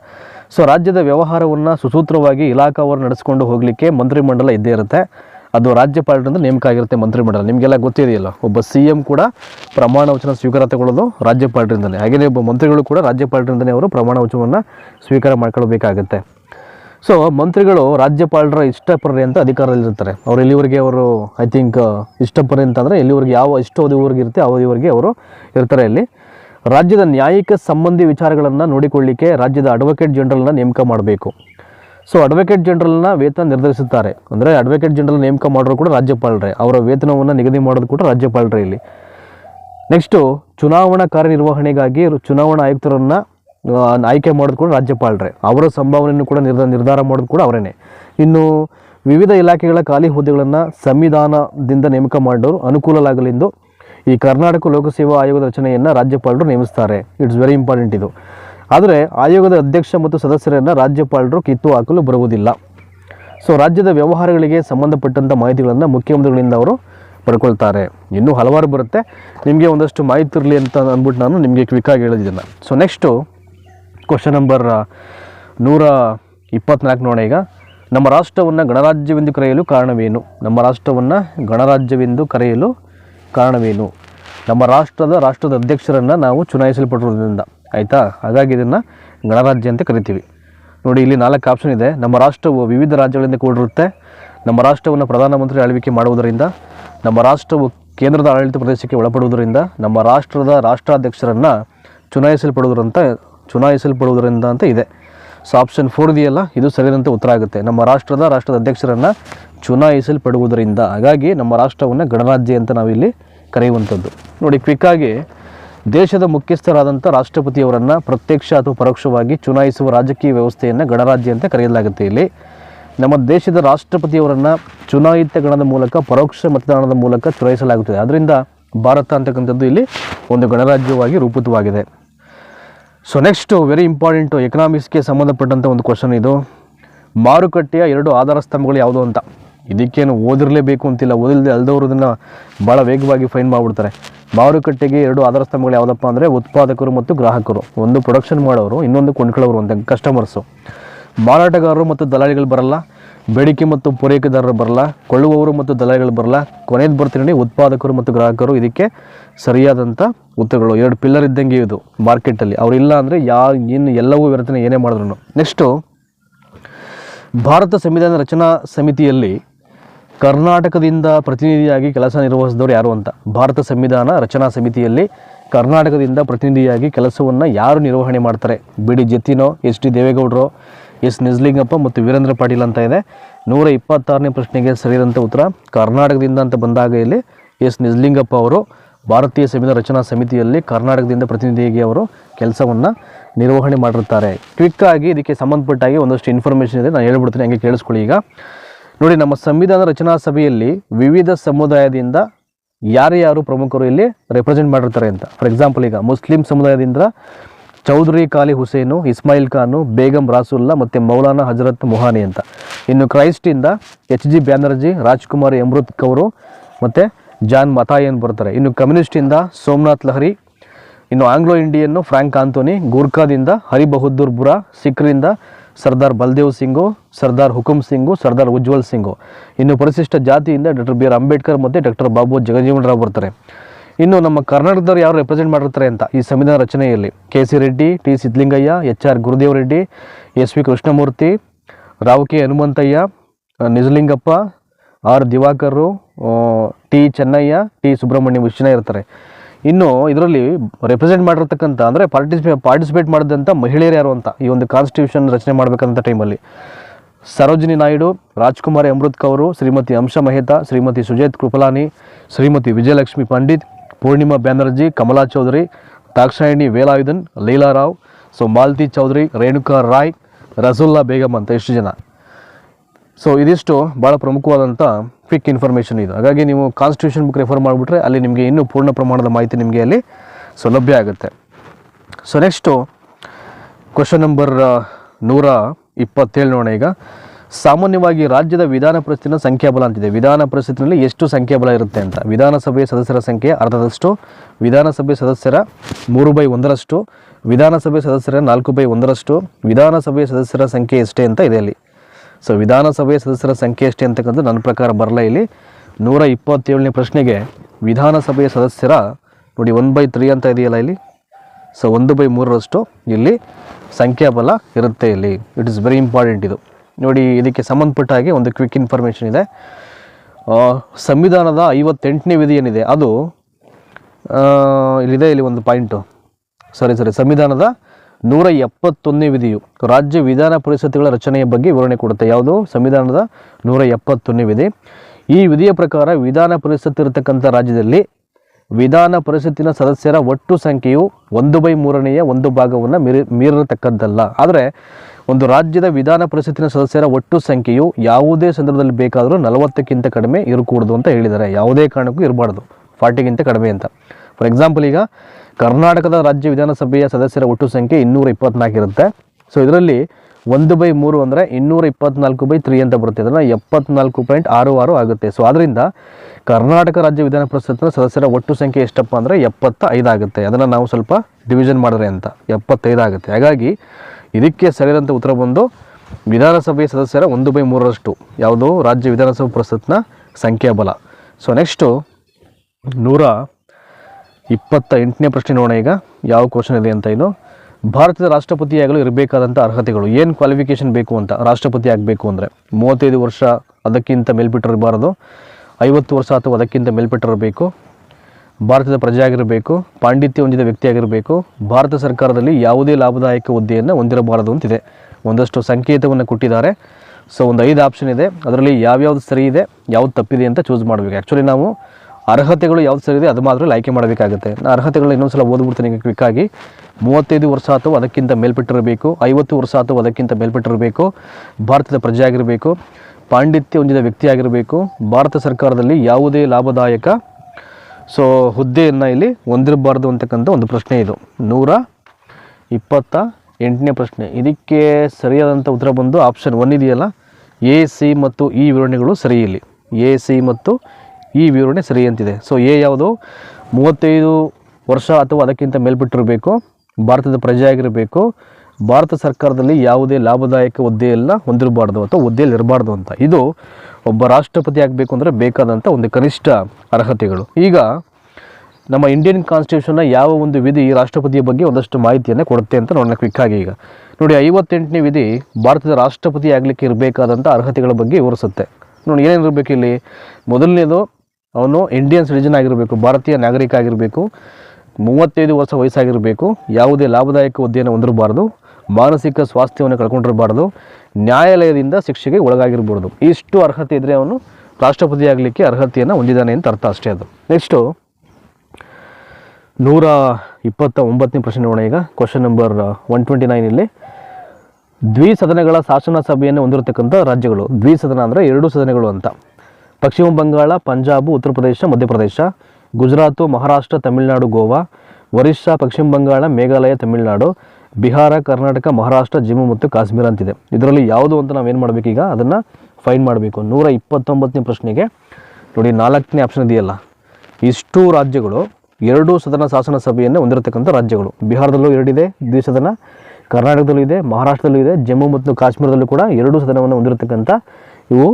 ಸೊ ರಾಜ್ಯದ ವ್ಯವಹಾರವನ್ನು ಸುಸೂತ್ರವಾಗಿ ಇಲಾಖಾವರು ನಡೆಸ್ಕೊಂಡು ಹೋಗಲಿಕ್ಕೆ ಮಂತ್ರಿಮಂಡಲ ಇದ್ದೇ ಇರುತ್ತೆ. ಅದು ರಾಜ್ಯಪಾಲರಿಂದ ನೇಮಕ ಆಗಿರುತ್ತೆ ಮಂತ್ರಿಮಂಡಲ. ನಿಮಗೆಲ್ಲ ಗೊತ್ತಿದೆಯಲ್ಲ, ಒಬ್ಬ ಸಿ ಎಂ ಕೂಡ ಪ್ರಮಾಣ ವಚನ ಸ್ವೀಕಾರ ತಗೊಳ್ಳೋದು ರಾಜ್ಯಪಾಲರಿಂದಲೇ. ಹಾಗೆಯೇ ಒಬ್ಬ ಮಂತ್ರಿಗಳು ಕೂಡ ರಾಜ್ಯಪಾಲರಿಂದಲೇ ಅವರು ಪ್ರಮಾಣ ವಚನವನ್ನು ಸ್ವೀಕಾರ ಮಾಡ್ಕೊಳ್ಬೇಕಾಗತ್ತೆ. ಸೊ ಮಂತ್ರಿಗಳು ರಾಜ್ಯಪಾಲರ ಇಷ್ಟಪರ್ರೆ ಅಂತ ಅಧಿಕಾರದಲ್ಲಿರ್ತಾರೆ. ಅವ್ರು ಎಲ್ಲಿವರೆಗೆ ಅವರು ಐ ಥಿಂಕ್ ಇಷ್ಟಪರ್ರೆ ಅಂತಂದರೆ ಎಲ್ಲಿವರೆಗೆ ಯಾವ ಇಷ್ಟವಾದ ಅವಧಿವರೆಗೆ ಇರುತ್ತೆ, ಅವಧಿವರೆಗೆ ಅವರು ಇರ್ತಾರೆ ಇಲ್ಲಿ ರಾಜ್ಯದ ನ್ಯಾಯಿಕ ಸಂಬಂಧಿ ವಿಚಾರಗಳನ್ನು ನೋಡಿಕೊಳ್ಳಿಕ್ಕೆ ರಾಜ್ಯದ ಅಡ್ವೊಕೇಟ್ ಜನರಲ್ನ ನೇಮಕ ಮಾಡಬೇಕು. ಸೊ ಅಡ್ವೊಕೇಟ್ ಜನರಲ್ನ ವೇತನ ನಿರ್ಧರಿಸುತ್ತಾರೆ. ಅಂದರೆ ಅಡ್ವೊಕೇಟ್ ಜನರಲ್ ನೇಮಕ ಮಾಡೋರು ಕೂಡ ರಾಜ್ಯಪಾಲರೇ. ಅವರ ವೇತನವನ್ನು ನಿಗದಿ ಮಾಡೋದು ಕೂಡ ರಾಜ್ಯಪಾಲರೇ ಇಲ್ಲಿ. ನೆಕ್ಸ್ಟು ಚುನಾವಣಾ ಕಾರ್ಯನಿರ್ವಹಣೆಗಾಗಿ ಚುನಾವಣಾ ಆಯುಕ್ತರನ್ನು ಆಯ್ಕೆ ಮಾಡೋದು ಕೂಡ ರಾಜ್ಯಪಾಲರೇ. ಅವರ ಸಂಭಾವನೆಯನ್ನು ಕೂಡ ನಿರ್ಧಾರ ನಿರ್ಧಾರ ಮಾಡೋದು ಕೂಡ ಅವರೇನೆ. ಇನ್ನು, ವಿವಿಧ ಇಲಾಖೆಗಳ ಖಾಲಿ ಹುದ್ದೆಗಳನ್ನು ಸಂವಿಧಾನದಿಂದ ನೇಮಕ ಮಾಡೋರು ಅನುಕೂಲಲಾಗಲಿಂದು ಈ ಕರ್ನಾಟಕ ಲೋಕಸೇವಾ ಆಯೋಗದ ರಚನೆಯನ್ನು ರಾಜ್ಯಪಾಲರು ನೇಮಿಸ್ತಾರೆ. ಇಟ್ಸ್ ವೆರಿ ಇಂಪಾರ್ಟೆಂಟ್ ಇದು. ಆದರೆ ಆಯೋಗದ ಅಧ್ಯಕ್ಷ ಮತ್ತು ಸದಸ್ಯರನ್ನು ರಾಜ್ಯಪಾಲರು ಕಿತ್ತು ಹಾಕಲು ಬರುವುದಿಲ್ಲ. ಸೊ ರಾಜ್ಯದ ವ್ಯವಹಾರಗಳಿಗೆ ಸಂಬಂಧಪಟ್ಟಂಥ ಮಾಹಿತಿಗಳನ್ನು ಮುಖ್ಯಮಂತ್ರಿಗಳಿಂದ ಅವರು ಪಡ್ಕೊಳ್ತಾರೆ. ಇನ್ನೂ ಹಲವಾರು ಬರುತ್ತೆ. ನಿಮಗೆ ಒಂದಷ್ಟು ಮಾಹಿತಿ ಇರಲಿ ಅಂತ ಅಂದ್ಬಿಟ್ಟು ನಾನು ನಿಮಗೆ ಕ್ವಿಕ್ಕಾಗಿ ಹೇಳಿದ್ದನ್ನು ಸೊ ನೆಕ್ಸ್ಟು ಕ್ವಶನ್ ನಂಬರ್ ನೂರ ಇಪ್ಪತ್ನಾಲ್ಕು ನೋಡೋಣ ಈಗ. ನಮ್ಮ ರಾಷ್ಟ್ರವನ್ನು ಗಣರಾಜ್ಯವೆಂದು ಕರೆಯಲು ಕಾರಣವೇನು? ನಮ್ಮ ರಾಷ್ಟ್ರವನ್ನು ಗಣರಾಜ್ಯವೆಂದು ಕರೆಯಲು ಕಾರಣವೇನು? ನಮ್ಮ ರಾಷ್ಟ್ರದ ರಾಷ್ಟ್ರದ ಅಧ್ಯಕ್ಷರನ್ನು ನಾವು ಚುನಾಯಿಸಲ್ಪಟ್ಟಿರೋದ್ರಿಂದ ಆಯಿತಾ? ಹಾಗಾಗಿ ಇದನ್ನು ಗಣರಾಜ್ಯ ಅಂತ ಕರಿತೀವಿ. ನೋಡಿ, ಇಲ್ಲಿ ನಾಲ್ಕು ಆಪ್ಷನ್ ಇದೆ. ನಮ್ಮ ರಾಷ್ಟ್ರವು ವಿವಿಧ ರಾಜ್ಯಗಳಿಂದ ಕೂಡಿರುತ್ತೆ. ನಮ್ಮ ರಾಷ್ಟ್ರವನ್ನು ಪ್ರಧಾನಮಂತ್ರಿ ಆಳ್ವಿಕೆ ಮಾಡುವುದರಿಂದ, ನಮ್ಮ ರಾಷ್ಟ್ರವು ಕೇಂದ್ರದ ಆಡಳಿತ ಪ್ರದೇಶಕ್ಕೆ ಒಳಪಡುವುದರಿಂದ, ನಮ್ಮ ರಾಷ್ಟ್ರದ ರಾಷ್ಟ್ರಾಧ್ಯಕ್ಷರನ್ನು ಚುನಾಯಿಸಲ್ಪಡುವುದರಂತ, ಚುನಾಯಿಸಲ್ಪಡುವುದರಿಂದ ಅಂತ ಇದೆ. ಸೊ ಆಪ್ಷನ್ ಫೋರ್ ಇದೆಯಲ್ಲ, ಇದು ಸರಿಯಾದಂಥ ಉತ್ತರ ಆಗುತ್ತೆ. ನಮ್ಮ ರಾಷ್ಟ್ರದ ರಾಷ್ಟ್ರದ ಅಧ್ಯಕ್ಷರನ್ನು ಚುನಾಯಿಸಲ್ಪಡುವುದರಿಂದ. ಹಾಗಾಗಿ ನಮ್ಮ ರಾಷ್ಟ್ರವನ್ನು ಗಣರಾಜ್ಯ ಅಂತ ನಾವಿಲ್ಲಿ ಕರೆಯುವಂಥದ್ದು. ನೋಡಿ ಕ್ವಿಕ್ಕಾಗಿ ದೇಶದ ಮುಖ್ಯಸ್ಥರಾದಂಥ ರಾಷ್ಟ್ರಪತಿಯವರನ್ನು ಪ್ರತ್ಯಕ್ಷ ಅಥವಾ ಪರೋಕ್ಷವಾಗಿ ಚುನಾಯಿಸುವ ರಾಜಕೀಯ ವ್ಯವಸ್ಥೆಯನ್ನು ಗಣರಾಜ್ಯ ಅಂತ ಕರೆಯಲಾಗುತ್ತೆ ಇಲ್ಲಿ. ನಮ್ಮ ದೇಶದ ರಾಷ್ಟ್ರಪತಿಯವರನ್ನು ಚುನಾಯಿತ ಗಣದ ಮೂಲಕ, ಪರೋಕ್ಷ ಮತದಾನದ ಮೂಲಕ ಚುನಾಯಿಸಲಾಗುತ್ತದೆ. ಅದರಿಂದ ಭಾರತ ಅಂತಕ್ಕಂಥದ್ದು ಇಲ್ಲಿ ಒಂದು ಗಣರಾಜ್ಯವಾಗಿ ರೂಪಿತವಾಗಿದೆ. ಸೊ ನೆಕ್ಸ್ಟು ವೆರಿ ಇಂಪಾರ್ಟೆಂಟು ಎಕನಾಮಿಕ್ಸ್ಗೆ ಸಂಬಂಧಪಟ್ಟಂಥ ಒಂದು ಕ್ವಶನ್ ಇದು. ಮಾರುಕಟ್ಟೆಯ ಎರಡು ಆಧಾರ ಸ್ತಂಭಗಳು ಯಾವುದು ಅಂತ. ಇದಕ್ಕೇನು ಓದಿರಲೇಬೇಕು ಅಂತಿಲ್ಲ. ಓದಿಲ್ಲದೆ ಅಲ್ದವರು ಭಾಳ ವೇಗವಾಗಿ ಫೈನ್ ಮಾಡಿಬಿಡ್ತಾರೆ. ಮಾರುಕಟ್ಟೆಗೆ ಎರಡು ಆಧಾರ ಸ್ತಂಭಗಳು ಯಾವುದಪ್ಪ ಅಂದರೆ ಉತ್ಪಾದಕರು ಮತ್ತು ಗ್ರಾಹಕರು, ಒಂದು ಪ್ರೊಡಕ್ಷನ್ ಮಾಡೋರು, ಇನ್ನೊಂದು ಕೊಂಡ್ಕೊಳ್ಳೋರು ಅಂತ ಕಸ್ಟಮರ್ಸು ಮಾರಾಟಗಾರರು ಮತ್ತು ದಲಾಳಿಗಳು ಬರಲ್ಲ, ಬೇಡಿಕೆ ಮತ್ತು ಪೂರೈಕೆದಾರರು ಬರಲ್ಲ, ಕೊಳ್ಳುವವರು ಮತ್ತು ದಲಾಳಿಗಳು ಬರಲ್ಲ ಕೊನೆಯದು ಬರ್ತೀನಿ ಉತ್ಪಾದಕರು ಮತ್ತು ಗ್ರಾಹಕರು. ಇದಕ್ಕೆ ಸರಿಯಾದಂಥ ಉತ್ತರಗಳು. ಎರಡು ಪಿಲ್ಲರ್ ಇದ್ದಂಗೆ ಇದು ಮಾರ್ಕೆಟಲ್ಲಿ ಅವರಿಲ್ಲ ಅಂದರೆ ಯಾ ಇನ್ನು ಎಲ್ಲವೂ ವ್ಯರ್ಥನೆ ಏನೇ ಮಾಡಿದ್ರು ನೆಕ್ಸ್ಟು ಭಾರತ ಸಂವಿಧಾನ ರಚನಾ ಸಮಿತಿಯಲ್ಲಿ ಕರ್ನಾಟಕದಿಂದ ಪ್ರತಿನಿಧಿಯಾಗಿ ಕೆಲಸ ನಿರ್ವಹಿಸಿದವರು ಯಾರು ಅಂತ? ಭಾರತ ಸಂವಿಧಾನ ರಚನಾ ಸಮಿತಿಯಲ್ಲಿ ಕರ್ನಾಟಕದಿಂದ ಪ್ರತಿನಿಧಿಯಾಗಿ ಕೆಲಸವನ್ನು ಯಾರು ನಿರ್ವಹಣೆ ಮಾಡ್ತಾರೆ? ಬಿ ಡಿ ಜತಿನೋ ಎಚ್ ಡಿ ದೇವೇಗೌಡರು, ಎಸ್ ನಿಜಲಿಂಗಪ್ಪ ಮತ್ತು ವೀರೇಂದ್ರ ಪಾಟೀಲ್ ಅಂತ ಇದೆ. ನೂರ ಇಪ್ಪತ್ತಾರನೇ ಪ್ರಶ್ನೆಗೆ ಸರಿಯಾದಂಥ ಉತ್ತರ, ಕರ್ನಾಟಕದಿಂದ ಅಂತ ಬಂದಾಗ ಇಲ್ಲಿ ಎಸ್ ನಿಜಲಿಂಗಪ್ಪ ಅವರು ಭಾರತೀಯ ಸಂವಿಧಾನ ರಚನಾ ಸಮಿತಿಯಲ್ಲಿ ಕರ್ನಾಟಕದಿಂದ ಪ್ರತಿನಿಧಿಯಾಗಿ ಅವರು ಕೆಲಸವನ್ನು ನಿರ್ವಹಣೆ ಮಾಡಿರ್ತಾರೆ ಕ್ವಿಕ್ಕಾಗಿ ಇದಕ್ಕೆ ಸಂಬಂಧಪಟ್ಟಾಗಿ ಒಂದಷ್ಟು ಇನ್ಫಾರ್ಮೇಷನ್ ಇದೆ. ನಾನು ಹೇಳ್ಬಿಡ್ತೀನಿ, ಹಂಗೆ ಕೇಳಿಸ್ಕೊಳ್ಳಿ ಈಗ. ನೋಡಿ, ನಮ್ಮ ಸಂವಿಧಾನ ರಚನಾ ಸಭೆಯಲ್ಲಿ ವಿವಿಧ ಸಮುದಾಯದಿಂದ ಯಾರ್ಯಾರು ಪ್ರಮುಖರು ಇಲ್ಲಿ ರೆಪ್ರೆಸೆಂಟ್ ಮಾಡಿರ್ತಾರೆ ಅಂತ. ಫಾರ್ ಎಕ್ಸಾಂಪಲ್ ಈಗ ಮುಸ್ಲಿಂ ಸಮುದಾಯದಿಂದ ಚೌಧರಿ ಖಾಲಿ ಹುಸೇನು, ಇಸ್ಮಾಯಿಲ್ ಖಾನು, ಬೇಗಂ ರಾಸುಲ್ಲಾ ಮತ್ತು ಮೌಲಾನಾ ಹಜರತ್ ಮೊಹಾನಿ ಅಂತ. ಇನ್ನು ಕ್ರೈಸ್ಟಿಂದ ಎಚ್ ಜಿ ಬ್ಯಾನರ್ಜಿ, ರಾಜ್ಕುಮಾರ್ ಅಮೃತ್ ಕೌರು ಮತ್ತು ಜಾನ್ ಮತಾಯನ್ ಬರ್ತಾರೆ. ಇನ್ನು ಕಮ್ಯುನಿಸ್ಟಿಂದ ಸೋಮನಾಥ್ ಲಹರಿ, ಇನ್ನು ಆಂಗ್ಲೋ ಇಂಡಿಯನ್ನು ಫ್ರಾಂಕ್ ಆಂಥೋನಿ, ಗೂರ್ಖಾದಿಂದ ಹರಿ ಬಹದ್ದೂರ್ ಬುರಾ, ಸಿಖ್ರಿಂದ ಸರ್ದಾರ್ ಬಲ್ದೇವ್ ಸಿಂಗು, ಸರ್ದಾರ್ ಹುಕುಮ್ ಸಿಂಗು, ಸರ್ದಾರ್ ಉಜ್ವಲ್ ಸಿಂಗು. ಇನ್ನು ಪರಿಶಿಷ್ಟ ಜಾತಿಯಿಂದ ಡಾಕ್ಟರ್ ಬಿ ಆರ್ ಅಂಬೇಡ್ಕರ್ ಮತ್ತು ಡಾಕ್ಟರ್ ಬಾಬು ಜಗಜೀವನ್ ರಾವ್ ಬರ್ತಾರೆ. ಇನ್ನು ನಮ್ಮ ಕರ್ನಾಟಕದವ್ರು ಯಾರು ರೆಪ್ರೆಸೆಂಟ್ ಮಾಡಿರ್ತಾರೆ ಅಂತ ಈ ಸಂವಿಧಾನ ರಚನೆಯಲ್ಲಿ K C Reddy, T Siddalingaiah H R Gurudev Reddy, S V Krishnamurthy, Rao K Hanumanthaiya, Nijalingappa, R Diwakar T Channaiah, T Subramanya ವಿಷ್ಣ ಇರ್ತಾರೆ. ಇನ್ನು ಇದರಲ್ಲಿ ರೆಪ್ರೆಸೆಂಟ್ ಮಾಡಿರ್ತಕ್ಕಂಥ ಅಂದರೆ ಪಾರ್ಟಿಸಿಪೇ ಪಾರ್ಟಿಸಿಪೇಟ್ ಮಾಡಿದಂಥ ಮಹಿಳೆಯರು ಯಾರು ಅಂತ ಈ ಒಂದು ಕಾನ್ಸ್ಟಿಟ್ಯೂಷನ್ ರಚನೆ ಮಾಡಬೇಕಂತ ಟೈಮಲ್ಲಿ ಸರೋಜಿನಿ ನಾಯ್ಡು, ರಾಜ್ಕುಮಾರಿ ಅಮೃತ್ ಕೌರು ಶ್ರೀಮತಿ ಅಂಶ ಮಹೇತಾ, ಶ್ರೀಮತಿ ಸುಜೇತ್ ಕೃಪಲಾನಿ, ಶ್ರೀಮತಿ ವಿಜಯಲಕ್ಷ್ಮಿ ಪಂಡಿತ್, ಪೂರ್ಣಿಮಾ ಬ್ಯಾನರ್ಜಿ, ಕಮಲಾ ಚೌಧರಿ, ದಾಕ್ಷಾಯಿಣಿ ವೇಲಾಯುಧನ್, ಲೀಲಾ ರಾವ್, ಸೊ ಮಾಲ್ತಿ ಚೌಧರಿ, ರೇಣುಕಾ ರಾಯ್, ರಸುಲ್ಲಾ ಬೇಗಮ್ ಅಂತ ಇಷ್ಟು ಜನ. ಸೊ ಇದಿಷ್ಟು ಭಾಳ ಪ್ರಮುಖವಾದಂಥ ಕ್ವಿಕ್ ಇನ್ಫಾರ್ಮೇಷನ್ ಇದು. ಹಾಗಾಗಿ ನೀವು ಕಾನ್ಸ್ಟಿಟ್ಯೂಷನ್ ಬುಕ್ ರೆಫರ್ ಮಾಡಿಬಿಟ್ರೆ ಅಲ್ಲಿ ನಿಮಗೆ ಇನ್ನೂ ಪೂರ್ಣ ಪ್ರಮಾಣದ ಮಾಹಿತಿ ನಿಮಗೆ ಅಲ್ಲಿ ಸೌಲಭ್ಯ ಆಗುತ್ತೆ. ಸೊ ನೆಕ್ಸ್ಟು ಕ್ವಶನ್ ನಂಬರ್ ನೂರ ಇಪ್ಪತ್ತೇಳು ನೋಡೋಣ ಈಗ. ಸಾಮಾನ್ಯವಾಗಿ ರಾಜ್ಯದ ವಿಧಾನ ಪರಿಷತ್ತಿನ ಸಂಖ್ಯಾಬಲ ಅಂತಿದೆ. ವಿಧಾನ ಪರಿಷತ್ತಿನಲ್ಲಿ ಎಷ್ಟು ಸಂಖ್ಯಾಬಲ ಇರುತ್ತೆ ಅಂತ. ವಿಧಾನಸಭೆಯ ಸದಸ್ಯರ ಸಂಖ್ಯೆ ಅರ್ಧದಷ್ಟು ವಿಧಾನಸಭೆ ಸದಸ್ಯರ ಮೂರು ಬೈ ಒಂದರಷ್ಟು ವಿಧಾನಸಭೆ ಸದಸ್ಯರ ನಾಲ್ಕು ಬೈ ಒಂದರಷ್ಟು, ವಿಧಾನಸಭೆಯ ಸದಸ್ಯರ ಸಂಖ್ಯೆ ಎಷ್ಟೇ ಅಂತ ಇದೆ ಅಲ್ಲಿ. ಸೊ ವಿಧಾನಸಭೆಯ ಸದಸ್ಯರ ಸಂಖ್ಯೆ ಎಷ್ಟೇ ಅಂತಕ್ಕಂಥದ್ದು ನನ್ನ ಪ್ರಕಾರ ಬರಲ್ಲ ಇಲ್ಲಿ. ನೂರ ಇಪ್ಪತ್ತೇಳನೇ ಪ್ರಶ್ನೆಗೆ ವಿಧಾನಸಭೆಯ ಸದಸ್ಯರ ನೋಡಿ ಒನ್ ಬೈ ತ್ರೀ ಅಂತ ಇದೆಯಲ್ಲ ಇಲ್ಲಿ. ಸೊ ಒಂದು ಬೈ ಮೂರರಷ್ಟು ಇಲ್ಲಿ ಸಂಖ್ಯಾಬಲ ಇರುತ್ತೆ ಇಲ್ಲಿ. ಇಟ್ ಇಸ್ ವೆರಿ ಇಂಪಾರ್ಟೆಂಟ್ ಇದು. ನೋಡಿ, ಇದಕ್ಕೆ ಸಂಬಂಧಪಟ್ಟ ಹಾಗೆ ಒಂದು ಕ್ವಿಕ್ ಇನ್ಫಾರ್ಮೇಷನ್ ಇದೆ. ಸಂವಿಧಾನದ ಐವತ್ತೆಂಟನೇ ವಿಧಿ ಏನಿದೆ? ಅದು ಇಲ್ಲಿದೆ, ಇಲ್ಲಿ ಒಂದು ಪಾಯಿಂಟು ಸರಿ ಸರಿ ಸಂವಿಧಾನದ ನೂರ ಎಪ್ಪತ್ತೊಂದನೇ ವಿಧಿಯು. ರಾಜ್ಯ ವಿಧಾನ ಪರಿಷತ್ತುಗಳ ರಚನೆಯ ಬಗ್ಗೆ ವಿವರಣೆ ಕೊಡುತ್ತೆ. ಯಾವುದು? ಸಂವಿಧಾನದ ನೂರ ಎಪ್ಪತ್ತೊಂದನೇ ವಿಧಿ. ಈ ವಿಧಿಯ ಪ್ರಕಾರ ವಿಧಾನ ಪರಿಷತ್ ಇರತಕ್ಕಂಥ ರಾಜ್ಯದಲ್ಲಿ ವಿಧಾನ ಪರಿಷತ್ತಿನ ಸದಸ್ಯರ ಒಟ್ಟು ಸಂಖ್ಯೆಯು ಒಂದು ಬೈ ಮೂರನೆಯ ಒಂದು ಭಾಗವನ್ನು ಮೀರಿ, ಮೀರತಕ್ಕದ್ದಲ್ಲ. ಆದರೆ ಒಂದು ರಾಜ್ಯದ ವಿಧಾನ ಪರಿಷತ್ತಿನ ಸದಸ್ಯರ ಒಟ್ಟು ಸಂಖ್ಯೆಯು ಯಾವುದೇ ಸಂದರ್ಭದಲ್ಲಿ ಬೇಕಾದರೂ ನಲವತ್ತಕ್ಕಿಂತ ಕಡಿಮೆ ಇರಕೂಡದು ಅಂತ ಹೇಳಿದ್ದಾರೆ. ಯಾವುದೇ ಕಾರಣಕ್ಕೂ ಇರಬಾರ್ದು. ಫಾರ್ಟಿಗಿಂತ ಕಡಿಮೆ ಅಂತ. ಫಾರ್ ಎಕ್ಸಾಂಪಲ್ ಈಗ ಕರ್ನಾಟಕದ ರಾಜ್ಯ ವಿಧಾನಸಭೆಯ ಸದಸ್ಯರ ಒಟ್ಟು ಸಂಖ್ಯೆ ಇನ್ನೂರ ಇಪ್ಪತ್ನಾಲ್ಕು ಇರುತ್ತೆ. ಸೊ ಇದರಲ್ಲಿ ಒಂದು ಬೈ ಮೂರು ಅಂದರೆ ಇನ್ನೂರ ಇಪ್ಪತ್ನಾಲ್ಕು ಬೈ ತ್ರೀ ಅಂತ ಬರುತ್ತೆ. ಅದನ್ನು ಎಪ್ಪತ್ನಾಲ್ಕು ಪಾಯಿಂಟ್ ಆರು ಆರು ಆಗುತ್ತೆ. ಸೊ ಅದರಿಂದ ಕರ್ನಾಟಕ ರಾಜ್ಯ ವಿಧಾನ ಪರಿಷತ್ನ ಸದಸ್ಯರ ಒಟ್ಟು ಸಂಖ್ಯೆ ಎಷ್ಟಪ್ಪ ಅಂದರೆ ಎಪ್ಪತ್ತ ಐದು ಆಗುತ್ತೆ. ಅದನ್ನು ನಾವು ಸ್ವಲ್ಪ ಡಿವಿಷನ್ ಮಾಡಿದ್ರೆ ಅಂತ ಎಪ್ಪತ್ತೈದು ಆಗುತ್ತೆ. ಹಾಗಾಗಿ ಇದಕ್ಕೆ ಸರಿಯಾದಂಥ ಉತ್ತರ ಬಂದು ವಿಧಾನಸಭೆಯ ಸದಸ್ಯರ ಒಂದು ಬೈ ಮೂರರಷ್ಟು, ಯಾವುದು? ರಾಜ್ಯ ವಿಧಾನಸಭಾ ಪರಿಷತ್ನ ಸಂಖ್ಯಾಬಲ ಸೊ ನೆಕ್ಸ್ಟು ನೂರ ಇಪ್ಪತ್ತ ಎಂಟನೇ ಪ್ರಶ್ನೆ ನೋಡೋಣ ಈಗ. ಯಾವ ಕ್ವಶನ್ ಇದೆ ಅಂತ ಇದು. ಭಾರತದ ರಾಷ್ಟ್ರಪತಿಯಾಗಲು ಇರಬೇಕಾದಂಥ ಅರ್ಹತೆಗಳು, ಏನು ಕ್ವಾಲಿಫಿಕೇಷನ್ ಬೇಕು ಅಂತ, ರಾಷ್ಟ್ರಪತಿ ಆಗಬೇಕು ಅಂದರೆ? ಮೂವತ್ತೈದು ವರ್ಷ ಅದಕ್ಕಿಂತ ಮೇಲ್ಪಟ್ಟಿರಬಾರದು ಐವತ್ತು ವರ್ಷ ಅಥವಾ ಅದಕ್ಕಿಂತ ಮೇಲ್ಪಟ್ಟಿರಬೇಕು ಭಾರತದ ಪ್ರಜೆ ಆಗಿರಬೇಕು ಪಾಂಡಿತ್ಯ ಹೊಂದಿದ ವ್ಯಕ್ತಿಯಾಗಿರಬೇಕು. ಭಾರತ ಸರ್ಕಾರದಲ್ಲಿ ಯಾವುದೇ ಲಾಭದಾಯಕ ಹುದ್ದೆಯನ್ನು ಹೊಂದಿರಬಾರದು ಅಂತಿದೆ. ಒಂದಷ್ಟು ಸಂಕೇತವನ್ನು ಕೊಟ್ಟಿದ್ದಾರೆ. ಸೊ ಒಂದು ಐದು ಆಪ್ಷನ್ ಇದೆ. ಅದರಲ್ಲಿ ಯಾವ್ಯಾವ್ದು ಸರಿ ಇದೆ, ಯಾವ್ದು ತಪ್ಪಿದೆ ಅಂತ ಚೂಸ್ ಮಾಡಬೇಕು ಆ್ಯಕ್ಚುಲಿ ನಾವು ಅರ್ಹತೆಗಳು ಯಾವ್ದು ಸರಿ ಇದೆ, ಅದು ಮಾತ್ರ ಆಯ್ಕೆ ಮಾಡಬೇಕಾಗುತ್ತೆ. ನಾನು ಅರ್ಹತೆಗಳು ಇನ್ನೊಂದ್ಸಲ ಓದ್ಬಿಡ್ತೀನಿ ಕ್ವಿಕ್ಕಾಗಿ ಮೂವತ್ತೈದು ವರ್ಷ ಅಥವಾ ಅದಕ್ಕಿಂತ ಮೇಲ್ಪಟ್ಟಿರಬೇಕು, ಐವತ್ತು ವರ್ಷ ಅಥವಾ ಅದಕ್ಕಿಂತ ಮೇಲ್ಪಟ್ಟಿರಬೇಕು, ಭಾರತದ ಪ್ರಜೆ ಆಗಿರಬೇಕು ಪಾಂಡಿತ್ಯ ಹೊಂದಿದ ವ್ಯಕ್ತಿಯಾಗಿರಬೇಕು, ಭಾರತ ಸರ್ಕಾರದಲ್ಲಿ ಯಾವುದೇ ಲಾಭದಾಯಕ, ಸೊ ಹುದ್ದೆಯನ್ನು ಇಲ್ಲಿ ಹೊಂದಿರಬಾರ್ದು ಅಂತಕ್ಕಂಥ ಒಂದು ಪ್ರಶ್ನೆ ಇದು. ನೂರ ಇಪ್ಪತ್ತ ಎಂಟನೇ ಪ್ರಶ್ನೆ. ಇದಕ್ಕೆ ಸರಿಯಾದಂಥ ಉತ್ತರ ಬಂದು ಆಪ್ಷನ್ ಒನ್ ಇದೆಯಲ್ಲ? ಎ ಸಿ ಮತ್ತು ಇ ವಿವರಣೆಗಳು ಸರಿ ಇಲ್ಲಿ. ಎ ಸಿ ಮತ್ತು ಈ ವಿವರಣೆ ಸರಿ ಅಂತಿದೆ. ಸೊ ಎ ಯಾವುದು? ಮೂವತ್ತೈದು ವರ್ಷ ಅಥವಾ ಅದಕ್ಕಿಂತ ಮೇಲ್ಪಟ್ಟಿರಬೇಕು, ಭಾರತದ ಪ್ರಜೆಯಾಗಿರಬೇಕು, ಭಾರತ ಸರ್ಕಾರದಲ್ಲಿ ಯಾವುದೇ ಲಾಭದಾಯಕ ಹುದ್ದೆಯೆಲ್ಲ ಹೊಂದಿರಬಾರ್ದು ಅಥವಾ ಹುದ್ದೆಯಲ್ಲಿ ಇರಬಾರ್ದು ಅಂತ. ಇದು ಒಬ್ಬ ರಾಷ್ಟ್ರಪತಿ ಆಗಬೇಕು ಅಂದರೆ ಬೇಕಾದಂಥ ಒಂದು ಕನಿಷ್ಠ ಅರ್ಹತೆಗಳು. ಈಗ ನಮ್ಮ ಇಂಡಿಯನ್ ಕಾನ್ಸ್ಟಿಟ್ಯೂಷನ್ನ ಯಾವ ಒಂದು ವಿಧಿ ರಾಷ್ಟ್ರಪತಿಯ ಬಗ್ಗೆ ಒಂದಷ್ಟು ಮಾಹಿತಿಯನ್ನು ಕೊಡುತ್ತೆ ಅಂತ ನೋಡೋಣ ಕ್ವಿಕ್ಕಾಗಿ ಈಗ. ನೋಡಿ, ಐವತ್ತೆಂಟನೇ ವಿಧಿ ಭಾರತದ ರಾಷ್ಟ್ರಪತಿ ಆಗಲಿಕ್ಕೆ ಇರಬೇಕಾದಂಥ ಅರ್ಹತೆಗಳ ಬಗ್ಗೆ ವಿವರಿಸುತ್ತೆ. ನೋಡಿ ಏನೇನು ಇರಬೇಕು ಇಲ್ಲಿ? ಮೊದಲನೇದು ಅವನು ಇಂಡಿಯನ್ ಸಿಟಿಜನ್ ಆಗಿರಬೇಕು, ಭಾರತೀಯ ನಾಗರಿಕ ಆಗಿರಬೇಕು, ಮೂವತ್ತೈದು ವರ್ಷ ವಯಸ್ಸಾಗಿರಬೇಕು, ಯಾವುದೇ ಲಾಭದಾಯಕ ಹುದ್ದೆಯನ್ನು ಹೊಂದಿರಬಾರ್ದು, ಮಾನಸಿಕ ಸ್ವಾಸ್ಥ್ಯವನ್ನು ಕಳ್ಕೊಂಡಿರಬಾರ್ದು, ನ್ಯಾಯಾಲಯದಿಂದ ಶಿಕ್ಷೆಗೆ ಒಳಗಾಗಿರ್ಬಾರ್ದು. ಇಷ್ಟು ಅರ್ಹತೆ ಇದ್ದರೆ ಅವನು ರಾಷ್ಟ್ರಪತಿ ಆಗಲಿಕ್ಕೆ ಅರ್ಹತೆಯನ್ನು ಹೊಂದಿದ್ದಾನೆ ಅಂತ ಅರ್ಥ ಅಷ್ಟೇ ಅದು. ನೆಕ್ಸ್ಟು ನೂರ ಇಪ್ಪತ್ತ ಒಂಬತ್ತನೇ ಪ್ರಶ್ನೆ ನೋಡೋಣ ಈಗ. ಕ್ವಶನ್ ನಂಬರ್ ಒನ್ ಟ್ವೆಂಟಿ ನೈನಲ್ಲಿ ದ್ವಿಸದನಗಳ ಶಾಸನ ಸಭೆಯನ್ನು ಹೊಂದಿರತಕ್ಕಂಥ ರಾಜ್ಯಗಳು. ದ್ವಿಸದನ ಅಂದರೆ ಎರಡು ಸದನಗಳು ಅಂತ. ಪಶ್ಚಿಮ ಬಂಗಾಳ, ಪಂಜಾಬ್, ಉತ್ತರ ಪ್ರದೇಶ ಮಧ್ಯಪ್ರದೇಶ ಗುಜರಾತು, ಮಹಾರಾಷ್ಟ್ರ, ತಮಿಳುನಾಡು, ಗೋವಾ, ಒರಿಸ್ಸಾ, ಪಶ್ಚಿಮ ಬಂಗಾಳ, ಮೇಘಾಲಯ, ತಮಿಳುನಾಡು, ಬಿಹಾರ, ಕರ್ನಾಟಕ, ಮಹಾರಾಷ್ಟ್ರ, ಜಮ್ಮು ಮತ್ತು ಕಾಶ್ಮೀರ ಅಂತಿದೆ. ಇದರಲ್ಲಿ ಯಾವುದು ಅಂತ ನಾವೇನು ಮಾಡಬೇಕೀಗ ಅದನ್ನು ಫೈನ್ ಮಾಡಬೇಕು. ನೂರ ಇಪ್ಪತ್ತೊಂಬತ್ತನೇ ಪ್ರಶ್ನೆಗೆ ನೋಡಿ, ನಾಲ್ಕನೇ ಆಪ್ಷನ್ ಇದೆಯಲ್ಲ. ಇಷ್ಟು ರಾಜ್ಯಗಳು ಎರಡು ಸದನ ಶಾಸನ ಸಭೆಯನ್ನು ಹೊಂದಿರತಕ್ಕಂಥ ರಾಜ್ಯಗಳು. ಬಿಹಾರದಲ್ಲೂ ಎರಡಿದೆ, ದ್ವಿಸದನ, ಕರ್ನಾಟಕದಲ್ಲೂ ಇದೆ, ಮಹಾರಾಷ್ಟ್ರದಲ್ಲೂ ಇದೆ, ಜಮ್ಮು ಮತ್ತು ಕಾಶ್ಮೀರದಲ್ಲೂ ಕೂಡ ಎರಡು ಸದನವನ್ನು ಹೊಂದಿರತಕ್ಕಂಥ ಇವು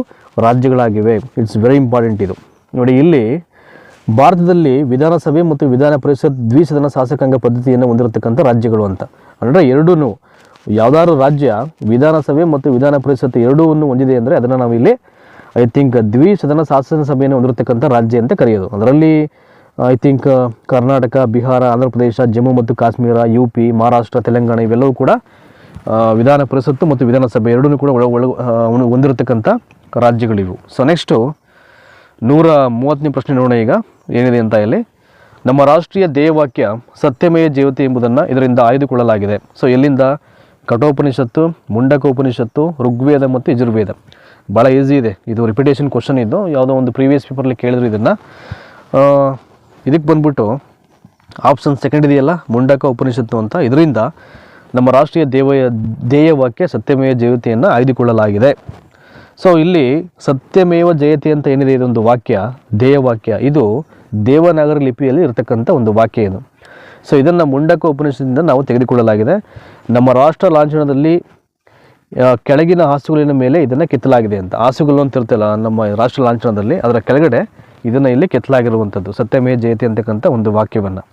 ರಾಜ್ಯಗಳಾಗಿವೆ. ಇಟ್ಸ್ ವೆರಿ ಇಂಪಾರ್ಟೆಂಟ್ ಇದು. ನೋಡಿ, ಇಲ್ಲಿ ಭಾರತದಲ್ಲಿ ವಿಧಾನಸಭೆ ಮತ್ತು ವಿಧಾನ ಪರಿಷತ್ ದ್ವಿಸದನ ಶಾಸಕಾಂಗ ಪದ್ಧತಿಯನ್ನು ಹೊಂದಿರತಕ್ಕಂಥ ರಾಜ್ಯಗಳು ಅಂತ. ಅಂದರೆ ಎರಡೂ ಯಾವುದಾದ್ರು ರಾಜ್ಯ ವಿಧಾನಸಭೆ ಮತ್ತು ವಿಧಾನ ಪರಿಷತ್ ಎರಡೂ ಹೊಂದಿದೆ ಅಂದರೆ ಅದನ್ನು ನಾವು ಇಲ್ಲಿ ಐ ಥಿಂಕ್ ದ್ವಿಸದನ ಶಾಸನ ಸಭೆಯನ್ನು ಹೊಂದಿರತಕ್ಕಂಥ ರಾಜ್ಯ ಅಂತ ಕರೆಯೋದು. ಅದರಲ್ಲಿ ಐ ಥಿಂಕ್ ಕರ್ನಾಟಕ, ಬಿಹಾರ ಆಂಧ್ರ ಪ್ರದೇಶ ಜಮ್ಮು ಮತ್ತು ಕಾಶ್ಮೀರ ಯು ಪಿ ಮಹಾರಾಷ್ಟ್ರ, ತೆಲಂಗಾಣ ಇವೆಲ್ಲವೂ ಕೂಡ ವಿಧಾನ ಪರಿಷತ್ತು ಮತ್ತು ವಿಧಾನಸಭೆ ಎರಡೂ ಕೂಡ ಒಳ ಒಳ ಹೊಂದಿರತಕ್ಕಂಥ ರಾಜ್ಯಗಳಿವು. ಸೊ ನೆಕ್ಸ್ಟು ನೂರ ಮೂವತ್ತನೇ ಪ್ರಶ್ನೆ ನೋಡೋಣ ಈಗ. ಏನಿದೆ ಅಂತ ಇಲ್ಲಿ ನಮ್ಮ ರಾಷ್ಟ್ರೀಯ ದೇಹವಾಕ್ಯ ಸತ್ಯಮಯ ಜೀವತಿ ಎಂಬುದನ್ನು ಇದರಿಂದ ಆಯ್ದುಕೊಳ್ಳಲಾಗಿದೆ. ಸೊ ಎಲ್ಲಿಂದ ಕಠೋಪನಿಷತ್ತು, ಮುಂಡಕೋಪನಿಷತ್ತು, ಋಗ್ವೇದ ಮತ್ತು ಯಜುರ್ವೇದ. ಭಾಳ ಈಸಿ ಇದೆ. ಇದು ರಿಪಿಟೇಷನ್ ಕ್ವಶನ್ ಇದ್ದು ಯಾವುದೋ ಒಂದು ಪ್ರೀವಿಯಸ್ ಪೇಪರಲ್ಲಿ ಕೇಳಿದ್ರು ಇದನ್ನು. ಇದಕ್ಕೆ ಬಂದ್ಬಿಟ್ಟು ಆಪ್ಷನ್ ಸೆಕೆಂಡ್ ಇದೆಯಲ್ಲ ಮುಂಡಕ ಉಪನಿಷತ್ತು ಅಂತ. ಇದರಿಂದ ನಮ್ಮ ರಾಷ್ಟ್ರೀಯ ದೇವ ಧ್ಯೇಯವಾಕ್ಯ ಸತ್ಯಮಯ ಜೇವತೆಯನ್ನು ಆಯ್ದುಕೊಳ್ಳಲಾಗಿದೆ. ಸೊ ಇಲ್ಲಿ ಸತ್ಯಮೇವ ಜಯತಿ ಅಂತ ಏನಿದೆ? ಇದೊಂದು ವಾಕ್ಯ ಧ್ಯೇಯವಾಕ್ಯ ಇದು ದೇವನಾಗರಿ ಲಿಪಿಯಲ್ಲಿ ಇರತಕ್ಕಂಥ ಒಂದು ವಾಕ್ಯ ಇದು. ಸೊ ಇದನ್ನು ಮುಂಡಕ ಉಪನಿಷತ್ತಿನಿಂದ ನಾವು ತೆಗೆದುಕೊಳ್ಳಲಾಗಿದೆ. ನಮ್ಮ ರಾಷ್ಟ್ರ ಲಾಂಛನದಲ್ಲಿ ಕೆಳಗಿನ ಹಾಸುಗಳಿನ ಮೇಲೆ ಇದನ್ನು ಕೆತ್ತಲಾಗಿದೆ ಅಂತ. ಹಾಸುಗಳು ಅಂತ ಇರ್ತಲ್ಲ ನಮ್ಮ ರಾಷ್ಟ್ರ ಲಾಂಛನದಲ್ಲಿ, ಅದರ ಕೆಳಗಡೆ ಇದನ್ನು ಇಲ್ಲಿ ಕೆತ್ತಲಾಗಿರುವಂಥದ್ದು ಸತ್ಯಮೇ ಜಯತಿ ಅಂತಕ್ಕಂಥ ಒಂದು ವಾಕ್ಯವನ್ನು.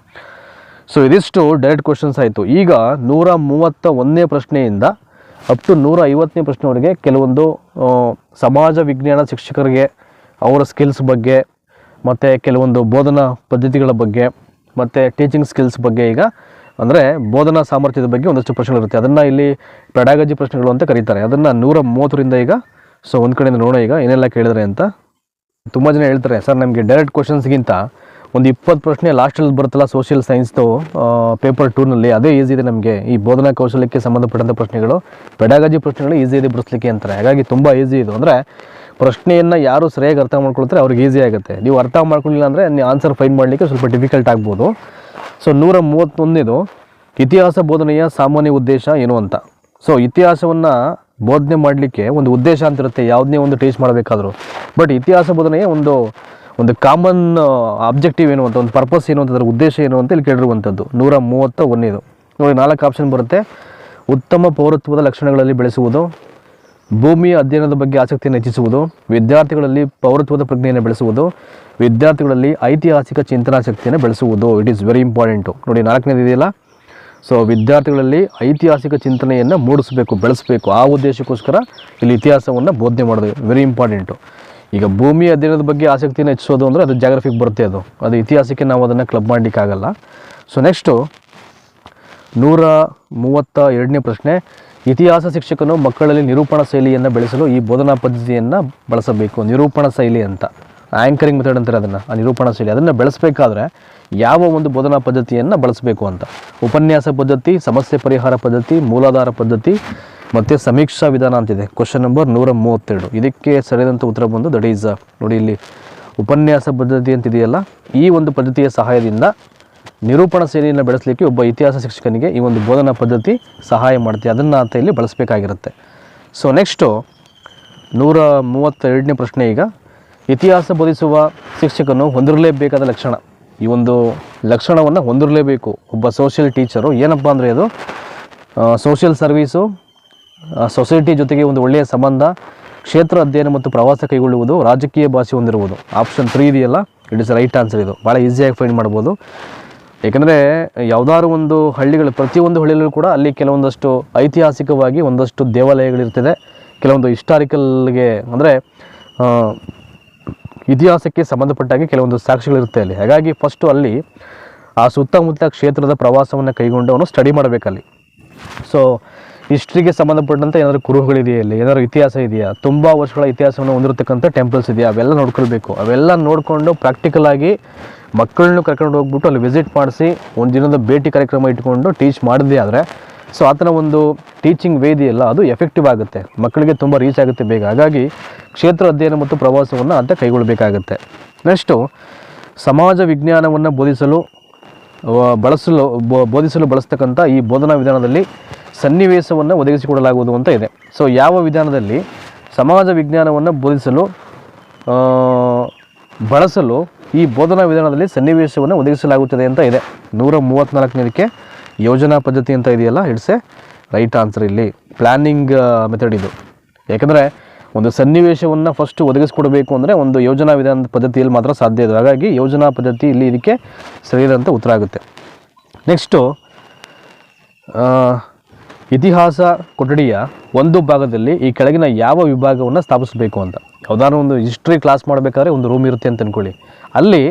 ಸೊ ಇದಿಷ್ಟು ಡೈರೆಕ್ಟ್ ಕ್ವಶನ್ಸ್ ಆಯಿತು. ಈಗ ನೂರ ಮೂವತ್ತ ಒಂದನೇ ಪ್ರಶ್ನೆಯಿಂದ ಅಪ್ ಟು ನೂರ ಐವತ್ತನೇ ಪ್ರಶ್ನೆವರೆಗೆ ಕೆಲವೊಂದು ಸಮಾಜ ವಿಜ್ಞಾನ ಶಿಕ್ಷಕರಿಗೆ ಅವರ ಸ್ಕಿಲ್ಸ್ ಬಗ್ಗೆ, ಮತ್ತು ಕೆಲವೊಂದು ಬೋಧನಾ ಪದ್ಧತಿಗಳ ಬಗ್ಗೆ, ಮತ್ತು ಟೀಚಿಂಗ್ ಸ್ಕಿಲ್ಸ್ ಬಗ್ಗೆ ಈಗ, ಅಂದರೆ ಬೋಧನಾ ಸಾಮರ್ಥ್ಯದ ಬಗ್ಗೆ ಒಂದಷ್ಟು ಪ್ರಶ್ನೆಗಳಿರುತ್ತೆ ಅದನ್ನು ಇಲ್ಲಿ ಪೆಡಾಗಜಿ ಪ್ರಶ್ನೆಗಳು ಅಂತ ಕರೀತಾರೆ. ಅದನ್ನು ನೂರ ಮೂವತ್ತರಿಂದ ಈಗ ಸೊ ಒಂದು ಕಡೆಯಿಂದ ನೋಡೋ ಈಗ ಏನೆಲ್ಲ ಕೇಳಿದ್ರೆ ಅಂತ. ತುಂಬ ಜನ ಹೇಳ್ತಾರೆ, ಸರ್, ನಮಗೆ ಡೈರೆಕ್ಟ್ ಕ್ವಶನ್ಸ್ಗಿಂತ ಒಂದು ಇಪ್ಪತ್ತು ಪ್ರಶ್ನೆ ಲಾಸ್ಟಲ್ಲಿ ಬರುತ್ತಲ್ಲ ಸೋಷಿಯಲ್ ಸೈನ್ಸ್ದು ಪೇಪರ್ ಟೂನಲ್ಲಿ ಅದೇ ಈಸಿ ಇದೆ ನಮಗೆ. ಈ ಬೋಧನಾ ಕೌಶಲ್ಯಕ್ಕೆ ಸಂಬಂಧಪಟ್ಟಂಥ ಪ್ರಶ್ನೆಗಳು, ಪೆಡಾಗಜಿ ಪ್ರಶ್ನೆಗಳು ಈಸಿ ಇದೆ ಬಿಡಿಸ್ಲಿಕ್ಕೆ ಅಂತಾರೆ. ಹಾಗಾಗಿ ತುಂಬ ಈಸಿ ಇದು. ಅಂದರೆ ಪ್ರಶ್ನೆಯನ್ನು ಯಾರು ಸರಿಯಾಗಿ ಅರ್ಥ ಮಾಡ್ಕೊಳ್ತಾರೆ ಅವ್ರಿಗೆ ಈಸಿ ಆಗುತ್ತೆ. ನೀವು ಅರ್ಥ ಮಾಡ್ಕೊಳ್ಳಿಲ್ಲ ಅಂದರೆ ನೀವು ಆನ್ಸರ್ ಫೈನ್ ಮಾಡಲಿಕ್ಕೆ ಸ್ವಲ್ಪ ಡಿಫಿಕಲ್ಟ್ ಆಗ್ಬೋದು. ಸೊ ನೂರ ಮೂವತ್ತೊಂದಿದು ಇತಿಹಾಸ ಬೋಧನೆಯ ಸಾಮಾನ್ಯ ಉದ್ದೇಶ ಏನು ಅಂತ. ಸೊ ಇತಿಹಾಸವನ್ನು ಬೋಧನೆ ಮಾಡಲಿಕ್ಕೆ ಒಂದು ಉದ್ದೇಶ ಅಂತಿರುತ್ತೆ. ಯಾವುದನ್ನೇ ಒಂದು ಟೀಚ್ ಮಾಡಬೇಕಾದ್ರು. ಬಟ್ ಇತಿಹಾಸ ಬೋಧನೆಯ ಒಂದು ಒಂದು ಕಾಮನ್ ಆಬ್ಜೆಕ್ಟಿವ್ ಏನು ಅಂತ, ಒಂದು ಪರ್ಪಸ್ ಏನು ಅಂತ, ಅದರ ಉದ್ದೇಶ ಏನು ಅಂತ ಇಲ್ಲಿ ಕೇಳಿರುವಂಥದ್ದು. ನೂರ ಮೂವತ್ತ ಒಂದನೇದು ನೋಡಿ, ನಾಲ್ಕು ಆಪ್ಷನ್ ಬರುತ್ತೆ. ಉತ್ತಮ ಪೌರತ್ವದ ಲಕ್ಷಣಗಳಲ್ಲಿ ಬೆಳೆಸುವುದು, ಭೂಮಿಯ ಅಧ್ಯಯನದ ಬಗ್ಗೆ ಆಸಕ್ತಿಯನ್ನು ಹೆಚ್ಚಿಸುವುದು, ವಿದ್ಯಾರ್ಥಿಗಳಲ್ಲಿ ಪೌರತ್ವದ ಪ್ರಜ್ಞೆಯನ್ನು ಬೆಳೆಸುವುದು, ವಿದ್ಯಾರ್ಥಿಗಳಲ್ಲಿ ಐತಿಹಾಸಿಕ ಚಿಂತನಾಶಕ್ತಿಯನ್ನು ಬೆಳೆಸುವುದು. ಇಟ್ ಈಸ್ ವೆರಿ ಇಂಪಾರ್ಟೆಂಟು ನೋಡಿ, ನಾಲ್ಕನೇದು ಇದೆಯಲ್ಲ? ಸೊ ವಿದ್ಯಾರ್ಥಿಗಳಲ್ಲಿ ಐತಿಹಾಸಿಕ ಚಿಂತನೆಯನ್ನು ಮೂಡಿಸಬೇಕು, ಬೆಳೆಸಬೇಕು. ಆ ಉದ್ದೇಶಕ್ಕೋಸ್ಕರ ಇಲ್ಲಿ ಇತಿಹಾಸವನ್ನು ಬೋಧನೆ ಮಾಡೋದು ವೆರಿ ಇಂಪಾರ್ಟೆಂಟು ಈಗ ಭೂಮಿ ಅಧ್ಯಯನದ ಬಗ್ಗೆ ಆಸಕ್ತಿನ ಹೆಚ್ಚಿಸೋದು ಅಂದರೆ ಅದು ಜಾಗ್ರಫಿಗೆ ಬರುತ್ತೆ ಅದು. ಅದು ಇತಿಹಾಸಕ್ಕೆ ನಾವು ಅದನ್ನು ಕ್ಲಬ್ ಮಾಡಲಿಕ್ಕಾಗಲ್ಲ. ಸೊ ನೆಕ್ಸ್ಟು ನೂರ ಮೂವತ್ತ ಎರಡನೇ ಪ್ರಶ್ನೆ, ಇತಿಹಾಸ ಶಿಕ್ಷಕನು ಮಕ್ಕಳಲ್ಲಿ ನಿರೂಪಣಾ ಶೈಲಿಯನ್ನು ಬೆಳೆಸಲು ಈ ಬೋಧನಾ ಪದ್ಧತಿಯನ್ನು ಬಳಸಬೇಕು. ನಿರೂಪಣಾ ಶೈಲಿ ಅಂತ. ಆ್ಯಂಕರಿಂಗ್ ಮೆಥಡ್ ಅಂತಾರೆ ಅದನ್ನು, ಆ ನಿರೂಪಣಾ ಶೈಲಿ. ಅದನ್ನು ಬೆಳೆಸಬೇಕಾದ್ರೆ ಯಾವ ಒಂದು ಬೋಧನಾ ಪದ್ಧತಿಯನ್ನು ಬಳಸಬೇಕು ಅಂತ. ಉಪನ್ಯಾಸ ಪದ್ಧತಿ, ಸಮಸ್ಯೆ ಪರಿಹಾರ ಪದ್ಧತಿ, ಮೂಲಾಧಾರ ಪದ್ಧತಿ ಮತ್ತು ಸಮೀಕ್ಷಾ ವಿಧಾನ ಅಂತಿದೆ. ಕ್ವಶನ್ ನಂಬರ್ ನೂರ ಮೂವತ್ತೆರಡು ಇದಕ್ಕೆ ಸರಿಯಾದಂಥ ಉತ್ತರ ಬಂದು ದಟ್ ಈಸ್ ನೋಡಿ ಇಲ್ಲಿ ಉಪನ್ಯಾಸ ಪದ್ಧತಿ ಅಂತಿದೆಯಲ್ಲ? ಈ ಒಂದು ಪದ್ಧತಿಯ ಸಹಾಯದಿಂದ ನಿರೂಪಣಾ ಶೈಲಿಯನ್ನು ಬೆಳೆಸಲಿಕ್ಕೆ ಒಬ್ಬ ಇತಿಹಾಸ ಶಿಕ್ಷಕನಿಗೆ ಈ ಒಂದು ಬೋಧನಾ ಪದ್ಧತಿ ಸಹಾಯ ಮಾಡುತ್ತೆ. ಅದನ್ನು ಅಂತ ಇಲ್ಲಿ ಬಳಸಬೇಕಾಗಿರುತ್ತೆ. ಸೊ ನೆಕ್ಸ್ಟು ನೂರ ಮೂವತ್ತೆರಡನೇ ಪ್ರಶ್ನೆ ಈಗ. ಇತಿಹಾಸ ಬೋಧಿಸುವ ಶಿಕ್ಷಕನು ಹೊಂದಿರಲೇಬೇಕಾದ ಲಕ್ಷಣ. ಈ ಒಂದು ಲಕ್ಷಣವನ್ನು ಹೊಂದಿರಲೇಬೇಕು. ಒಬ್ಬ ಸೋಷಿಯಲ್ ಟೀಚರು ಏನಪ್ಪ ಅಂದರೆ ಅದು? ಸೋಷಿಯಲ್ ಸರ್ವೀಸು ಸೊಸೈಟಿ ಜೊತೆಗೆ ಒಂದು ಒಳ್ಳೆಯ ಸಂಬಂಧ ಕ್ಷೇತ್ರ ಅಧ್ಯಯನ ಮತ್ತು ಪ್ರವಾಸ ಕೈಗೊಳ್ಳುವುದು ರಾಜಕೀಯ ಭಾಷೆ ಹೊಂದಿರುವುದು. ಆಪ್ಷನ್ ತ್ರೀ ಇದೆಯಲ್ಲ? ಇಟ್ ಇಸ್ ರೈಟ್ ಆನ್ಸರ್ ಇದು. ಭಾಳ ಈಸಿಯಾಗಿ ಫೈಂಡ್ ಮಾಡ್ಬೋದು ಏಕೆಂದರೆ ಯಾವುದಾದ್ರು ಒಂದು ಹಳ್ಳಿಗಳು, ಪ್ರತಿಯೊಂದು ಹಳ್ಳಿಯಲ್ಲೂ ಕೂಡ ಅಲ್ಲಿ ಕೆಲವೊಂದಷ್ಟು ಐತಿಹಾಸಿಕವಾಗಿ ಒಂದಷ್ಟು ದೇವಾಲಯಗಳಿರ್ತದೆ. ಕೆಲವೊಂದು ಹಿಸ್ಟಾರಿಕಲ್ಗೆ ಅಂದರೆ ಇತಿಹಾಸಕ್ಕೆ ಸಂಬಂಧಪಟ್ಟಾಗಿ ಕೆಲವೊಂದು ಸಾಕ್ಷಿಗಳಿರುತ್ತೆ ಅಲ್ಲಿ. ಹಾಗಾಗಿ ಫಸ್ಟು ಅಲ್ಲಿ ಆ ಸುತ್ತಮುತ್ತ ಕ್ಷೇತ್ರದ ಪ್ರವಾಸವನ್ನು ಕೈಗೊಂಡು ಅವನು ಸ್ಟಡಿ ಮಾಡಬೇಕಲ್ಲಿ. ಸೊ ಹಿಸ್ಟ್ರಿಗೆ ಸಂಬಂಧಪಟ್ಟಂಥ ಏನಾದರೂ ಕುರುಹುಗಳಿದೆಯಾ ಇಲ್ಲಿ? ಏನಾದರೂ ಇತಿಹಾಸ ಇದೆಯಾ? ತುಂಬ ವರ್ಷಗಳ ಇತಿಹಾಸವನ್ನು ಹೊಂದಿರತಕ್ಕಂಥ ಟೆಂಪಲ್ಸ್ ಇದೆಯಾ? ಅವೆಲ್ಲ ನೋಡ್ಕೊಳ್ಬೇಕು. ಅವೆಲ್ಲ ನೋಡಿಕೊಂಡು ಪ್ರಾಕ್ಟಿಕಲ್ ಆಗಿ ಮಕ್ಕಳನ್ನು ಕರ್ಕೊಂಡು ಹೋಗ್ಬಿಟ್ಟು ಅಲ್ಲಿ ವಿಸಿಟ್ ಮಾಡಿಸಿ ಒಂದು ದಿನದ ಭೇಟಿ ಕಾರ್ಯಕ್ರಮ ಇಟ್ಕೊಂಡು ಟೀಚ್ ಮಾಡಿದೆ ಆದರೆ ಸೊ ಆತನ ಒಂದು ಟೀಚಿಂಗ್ ವೇ ಇದೆಯಲ್ಲ ಅದು ಎಫೆಕ್ಟಿವ್ ಆಗುತ್ತೆ. ಮಕ್ಕಳಿಗೆ ತುಂಬ ರೀಚ್ ಆಗುತ್ತೆ ಬೇಗ. ಹಾಗಾಗಿ ಕ್ಷೇತ್ರ ಅಧ್ಯಯನ ಮತ್ತು ಪ್ರವಾಸವನ್ನು ಅಂತ ಕೈಗೊಳ್ಳಬೇಕಾಗುತ್ತೆ ನೆಕ್ಸ್ಟು ಸಮಾಜ ವಿಜ್ಞಾನವನ್ನು ಬೋಧಿಸಲು ಬಳಸಲು ಬೋಧಿಸಲು ಬಳಸ್ತಕ್ಕಂಥ ಈ ಬೋಧನಾ ವಿಧಾನದಲ್ಲಿ ಸನ್ನಿವೇಶವನ್ನು ಒದಗಿಸಿಕೊಡಲಾಗುವುದು ಅಂತ ಇದೆ. ಸೊ ಯಾವ ವಿಧಾನದಲ್ಲಿ ಸಮಾಜ ವಿಜ್ಞಾನವನ್ನು ಬೋಧಿಸಲು ಬಳಸಲು ಈ ಬೋಧನಾ ವಿಧಾನದಲ್ಲಿ ಸನ್ನಿವೇಶವನ್ನು ಒದಗಿಸಲಾಗುತ್ತದೆ ಅಂತ ಇದೆ. ನೂರ ಮೂವತ್ತ್ನಾಲ್ಕನೇದಕ್ಕೆ ಯೋಜನಾ ಪದ್ಧತಿ ಅಂತ ಇದೆಯಲ್ಲ ಇಟ್ಸ್ ಎ ರೈಟ್ ಆನ್ಸರ್ ಇಲ್ಲಿ. ಪ್ಲ್ಯಾನಿಂಗ್ ಮೆಥಡ್ ಇದು. ಯಾಕಂದರೆ ಒಂದು ಸನ್ನಿವೇಶವನ್ನು ಫಸ್ಟ್ ಒದಗಿಸ್ಕೊಡ್ಬೇಕು ಅಂದರೆ ಒಂದು ಯೋಜನಾ ವಿಧಾನದ ಪದ್ಧತಿಯಲ್ಲಿ ಮಾತ್ರ ಸಾಧ್ಯ ಇದೆ. ಹಾಗಾಗಿ ಯೋಜನಾ ಪದ್ಧತಿ ಇಲ್ಲಿ ಇದಕ್ಕೆ ಸರಿಯಾದಂಥ ಉತ್ತರ ಆಗುತ್ತೆ. ನೆಕ್ಸ್ಟು ಇತಿಹಾಸ ಕೊಠಡಿಯ ಒಂದು ಭಾಗದಲ್ಲಿ ಈ ಕೆಳಗಿನ ಯಾವ ವಿಭಾಗವನ್ನು ಸ್ಥಾಪಿಸಬೇಕು ಅಂತ. ಯಾವುದಾದ್ರು ಒಂದು ಹಿಸ್ಟ್ರಿ ಕ್ಲಾಸ್ ಮಾಡಬೇಕಾದ್ರೆ ಒಂದು ರೂಮ್ ಇರುತ್ತೆ ಅಂತ ಅಂದ್ಕೊಳ್ಳಿ ಅಲ್ಲಿ